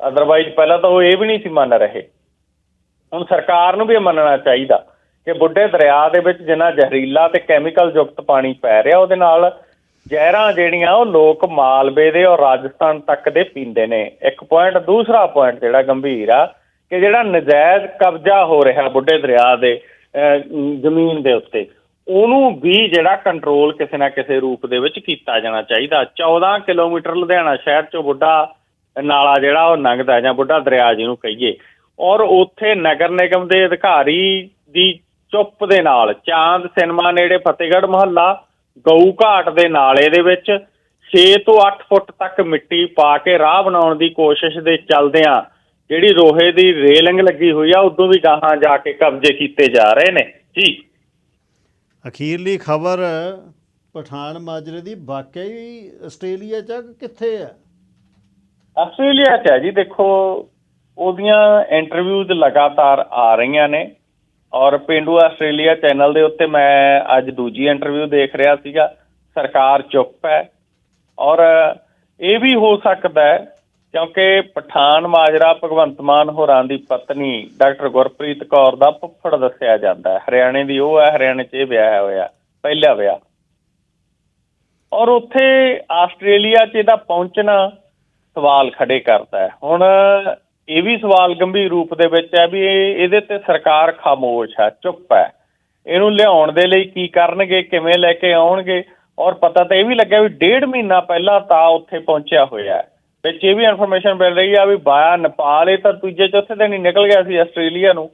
ਅਦਰਵਾਈਜ਼ ਪਹਿਲਾਂ ਤਾਂ ਉਹ ਇਹ ਵੀ ਨਹੀਂ ਸੀ ਮੰਨ ਰਹੇ। ਹੁਣ ਸਰਕਾਰ ਨੂੰ ਵੀ ਇਹ ਮੰਨਣਾ ਚਾਹੀਦਾ। ਕਿ ਬੁੱਢੇ ਦਰਿਆ ਦੇ ਵਿੱਚ ਜਿੰਨਾ ਜ਼ਹਿਰੀਲਾ ਤੇ ਕੈਮੀਕਲ ਯੁਕਤ ਪਾਣੀ ਪੈ ਰਿਹਾ ਉਹਦੇ ਨਾਲ ਜ਼ਹਿਰਾਂ ਜਿਹੜੀਆਂ ਉਹ ਲੋਕ ਮਾਲਵੇ ਦੇ ਔਰ ਰਾਜਸਥਾਨ ਤੱਕ ਦੇ ਪੀਂਦੇ ਨੇ। ਇੱਕ ਪੁਆਇੰਟ ਦੂਸਰਾ ਪੁਆਇੰਟ ਜਿਹੜਾ ਗੰਭੀਰ ਆ ਕਿ ਜਿਹੜਾ ਨਜਾਇਜ਼ ਕਬਜ਼ਾ ਹੋ ਰਿਹਾ ਬੁੱਢੇ ਦਰਿਆ ਦੇ ਅਹ, ਜ਼ਮੀਨ ਦੇ ਉੱਤੇ ਉਹਨੂੰ ਵੀ ਜਿਹੜਾ ਕੰਟਰੋਲ ਕਿਸੇ ਨਾ ਕਿਸੇ ਰੂਪ ਦੇ ਵਿੱਚ ਕੀਤਾ ਜਾਣਾ ਚਾਹੀਦਾ। 14 ਕਿਲੋਮੀਟਰ ਲੁਧਿਆਣਾ ਸ਼ਹਿਰ ਚੋਂ ਬੁੱਢਾ ਨਾਲਾ ਜਿਹੜਾ ਉਹ ਲੰਘਦਾ ਜਾਂ ਬੁੱਢਾ ਦਰਿਆ ਜਿਹਨੂੰ ਕਹੀਏ। ਔਰ ਉੱਥੇ ਨਗਰ ਨਿਗਮ ਦੇ ਅਧਿਕਾਰੀ ਦੀ ਚੁੱਪ ਦੇ ਨਾਲ। ਚਾਂਦ ਸਿਨੇਮਾ ਨੇੜੇ ਫਤਿਹਗੜ੍ਹ ਮੁਹੱਲਾ ਗਊ ਘਾਟ ਦੇ ਨਾਲੇ ਦੇ ਵਿੱਚ 6 ਤੋਂ 8 ਫੁੱਟ ਤੱਕ ਮਿੱਟੀ ਪਾ ਕੇ ਰਾਹ ਬਣਾਉਣ ਦੀ ਕੋਸ਼ਿਸ਼ ਦੇ ਚੱਲਦਿਆਂ ਜਿਹੜੀ ਰੋਹੇ ਦੀ ਰੇਲਿੰਗ ਲੱਗੀ ਹੋਈ ਆ ਉਦੋਂ ਵੀ ਗਾਹਾਂ ਜਾ ਕੇ ਕਬਜ਼ੇ ਕੀਤੇ ਜਾ ਰਹੇ ਨੇ। ਜੀ। ਅਖੀਰਲੀ ਖਬਰ ਪਠਾਨ ਮਾਜਰੇ ਦੀ ਵਾਕਿਆ ਹੀ ਆਸਟ੍ਰੇਲੀਆ ਚ ਕਿੱਥੇ ਆ? ਆਸਟ੍ਰੇਲੀਆ ਚ ਹੈ ਜੀ ਦੇਖੋ ਉਹਦੀਆਂ ਇੰਟਰਵਿਊਜ਼ ਲਗਾਤਾਰ ਆ ਰਹੀਆਂ ਨੇ। ਔਰ ਪਿੰਡੂ ਆਸਟ੍ਰੇਲੀਆ ਚੈਨਲ ਦੇ ਉੱਤੇ ਮੈਂ ਅੱਜ ਦੂਜੀ ਇੰਟਰਵਿਊ ਦੇਖ ਰਿਹਾ ਸੀਗਾ। ਸਰਕਾਰ ਚੁੱਪ ਹੈ। ਔਰ ਇਹ ਵੀ ਹੋ ਸਕਦਾ ਹੈ, ਕਿਉਂਕਿ ਪਠਾਨ ਮਾਜਰਾ ਭਗਵੰਤ ਮਾਨ ਹੋਰਾਂ ਦੀ ਪਤਨੀ ਡਾਕਟਰ ਗੁਰਪ੍ਰੀਤ ਕੌਰ ਦਾ ਫੁੱਫੜ ਦੱਸਿਆ ਜਾਂਦਾ ਹੈ। ਹਰਿਆਣੇ ਦੀ ਉਹ ਹੈ, ਹਰਿਆਣੇ 'ਚ ਇਹ ਵਿਆਹ ਹੋਇਆ, ਪਹਿਲਾ ਵਿਆਹ। ਔਰ ਉੱਥੇ ਆਸਟ੍ਰੇਲੀਆ 'ਚ ਇਹਦਾ ਪਹੁੰਚਣਾ ਸਵਾਲ ਖੜੇ ਕਰਦਾ ਹੈ। ਹੁਣ ਇਹ ਵੀ ਸਵਾਲ ਗੰਭੀਰ ਰੂਪ ਦੇ ਵਿੱਚ ਹੈ ਵੀ ਇਹ, ਇਹਦੇ ਤੇ ਸਰਕਾਰ ਖਾਮੋਸ਼ ਹੈ, ਚੁੱਪ ਹੈ। ਇਹਨੂੰ ਲਿਆਉਣ ਦੇ ਲਈ ਕੀ ਕਰਨਗੇ, ਕਿਵੇਂ ਲੈ ਕੇ ਆਉਣਗੇ? ਔਰ ਪਤਾ ਤਾਂ ਇਹ ਵੀ ਲੱਗਿਆ ਵੀ ਡੇਢ ਮਹੀਨਾ ਪਹਿਲਾਂ ਤਾਂ ਉੱਥੇ ਪਹੁੰਚਿਆ ਹੋਇਆ ਹੈ। ਵਿੱਚ ਇਹ ਵੀ ਇਨਫੋਰਮੇਸ਼ਨ ਮਿਲ ਰਹੀ ਆ ਵੀ ਬਾਇਆ ਨੇਪਾਲ, ਇਹ ਤਾਂ ਦੂਜੇ ਚੌਥੇ ਦਿਨ ਹੀ ਨਿਕਲ ਗਿਆ ਸੀ ਆਸਟ੍ਰੇਲੀਆ ਨੂੰ।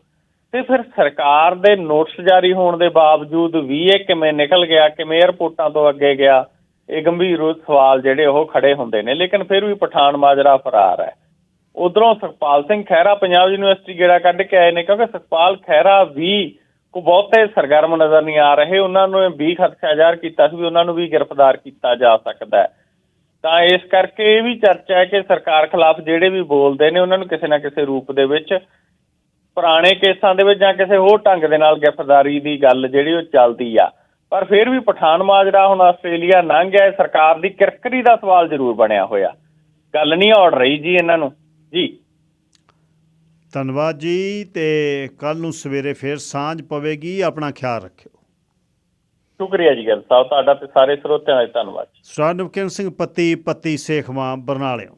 ਤੇ ਫਿਰ ਸਰਕਾਰ ਦੇ ਨੋਟਿਸ ਜਾਰੀ ਹੋਣ ਦੇ ਬਾਵਜੂਦ ਵੀ ਇਹ ਕਿਵੇਂ ਨਿਕਲ ਗਿਆ, ਕਿਵੇਂ 에ਅਰਪੋਰਟਾਂ ਤੋਂ ਅੱਗੇ ਗਿਆ, ਇਹ ਗੰਭੀਰ ਸਵਾਲ ਜਿਹੜੇ ਉਹ ਖੜੇ ਹੁੰਦੇ ਨੇ। ਲੇਕਿਨ ਫਿਰ ਵੀ ਪਠਾਨ ਮਾਜਰਾ ਫਰਾਰ ਹੈ। ਉਧਰੋਂ ਸੁਖਪਾਲ ਸਿੰਘ ਖਹਿਰਾ ਪੰਜਾਬ ਯੂਨੀਵਰਸਿਟੀ ਗੇੜਾ ਕੱਢ ਕੇ ਆਏ ਨੇ, ਕਿਉਂਕਿ ਸੁਖਪਾਲ ਖਹਿਰਾ ਵੀ ਕੋ ਬਹੁਤੇ ਸਰਗਰਮ ਨਜ਼ਰ ਨਹੀਂ ਆ ਰਹੇ, ਉਹਨਾਂ ਨੂੰ ਵੀ ਖਦਸ਼ਾ ਜ਼ਾਹਰ ਕੀਤਾ ਸੀ ਵੀ ਉਹਨਾਂ ਨੂੰ ਵੀ ਗ੍ਰਿਫਤਾਰ ਕੀਤਾ ਜਾ ਸਕਦਾ ਹੈ। ਤਾਂ ਇਸ ਕਰਕੇ ਇਹ ਵੀ ਚਰਚਾ ਹੈ ਕਿ ਸਰਕਾਰ ਖਿਲਾਫ ਜਿਹੜੇ ਵੀ ਬੋਲਦੇ ਨੇ, ਉਹਨਾਂ ਨੂੰ ਕਿਸੇ ਨਾ ਕਿਸੇ ਰੂਪ ਦੇ ਵਿੱਚ, ਪੁਰਾਣੇ ਕੇਸਾਂ ਦੇ ਵਿੱਚ ਜਾਂ ਕਿਸੇ ਹੋਰ ਢੰਗ ਦੇ ਨਾਲ ਗ੍ਰਿਫਤਾਰੀ ਦੀ ਗੱਲ ਜਿਹੜੀ ਉਹ ਚੱਲਦੀ ਆ। ਪਰ ਫਿਰ ਵੀ ਪਠਾਨ ਮਾਜਰਾ ਹੁਣ ਆਸਟ੍ਰੇਲੀਆ ਲੰਘ ਗਿਆ ਸਰਕਾਰ ਦੀ ਕਿਰਕਰੀ ਦਾ ਸਵਾਲ ਜ਼ਰੂਰ ਬਣਿਆ ਹੋਇਆ। ਗੱਲ ਨਹੀਂ ਔੜ ਰਹੀ ਜੀ ਇਹਨਾਂ ਨੂੰ। ਜੀ। ਧੰਨਵਾਦ ਜੀ ਤੇ ਕੱਲ ਨੂੰ ਸਵੇਰੇ ਫੇਰ ਸਾਂਝ ਪਵੇਗੀ ਆਪਣਾ ਖਿਆਲ ਰੱਖਿਓ। ਸ਼ੁਕਰੀਆ ਜੀ ਗੱਲ ਸਾਹਿਬ ਤੁਹਾਡਾ ਤੇ ਸਾਰੇ ਸਰੋਤਿਆਂ ਦਾ ਧੰਨਵਾਦ ਸਰਨਵਕਿਨ ਸਿੰਘ ਪੱਤੀ ਪੱਤੀ ਸੇਖਵਾਂ ਬਰਨਾਲਿਓ।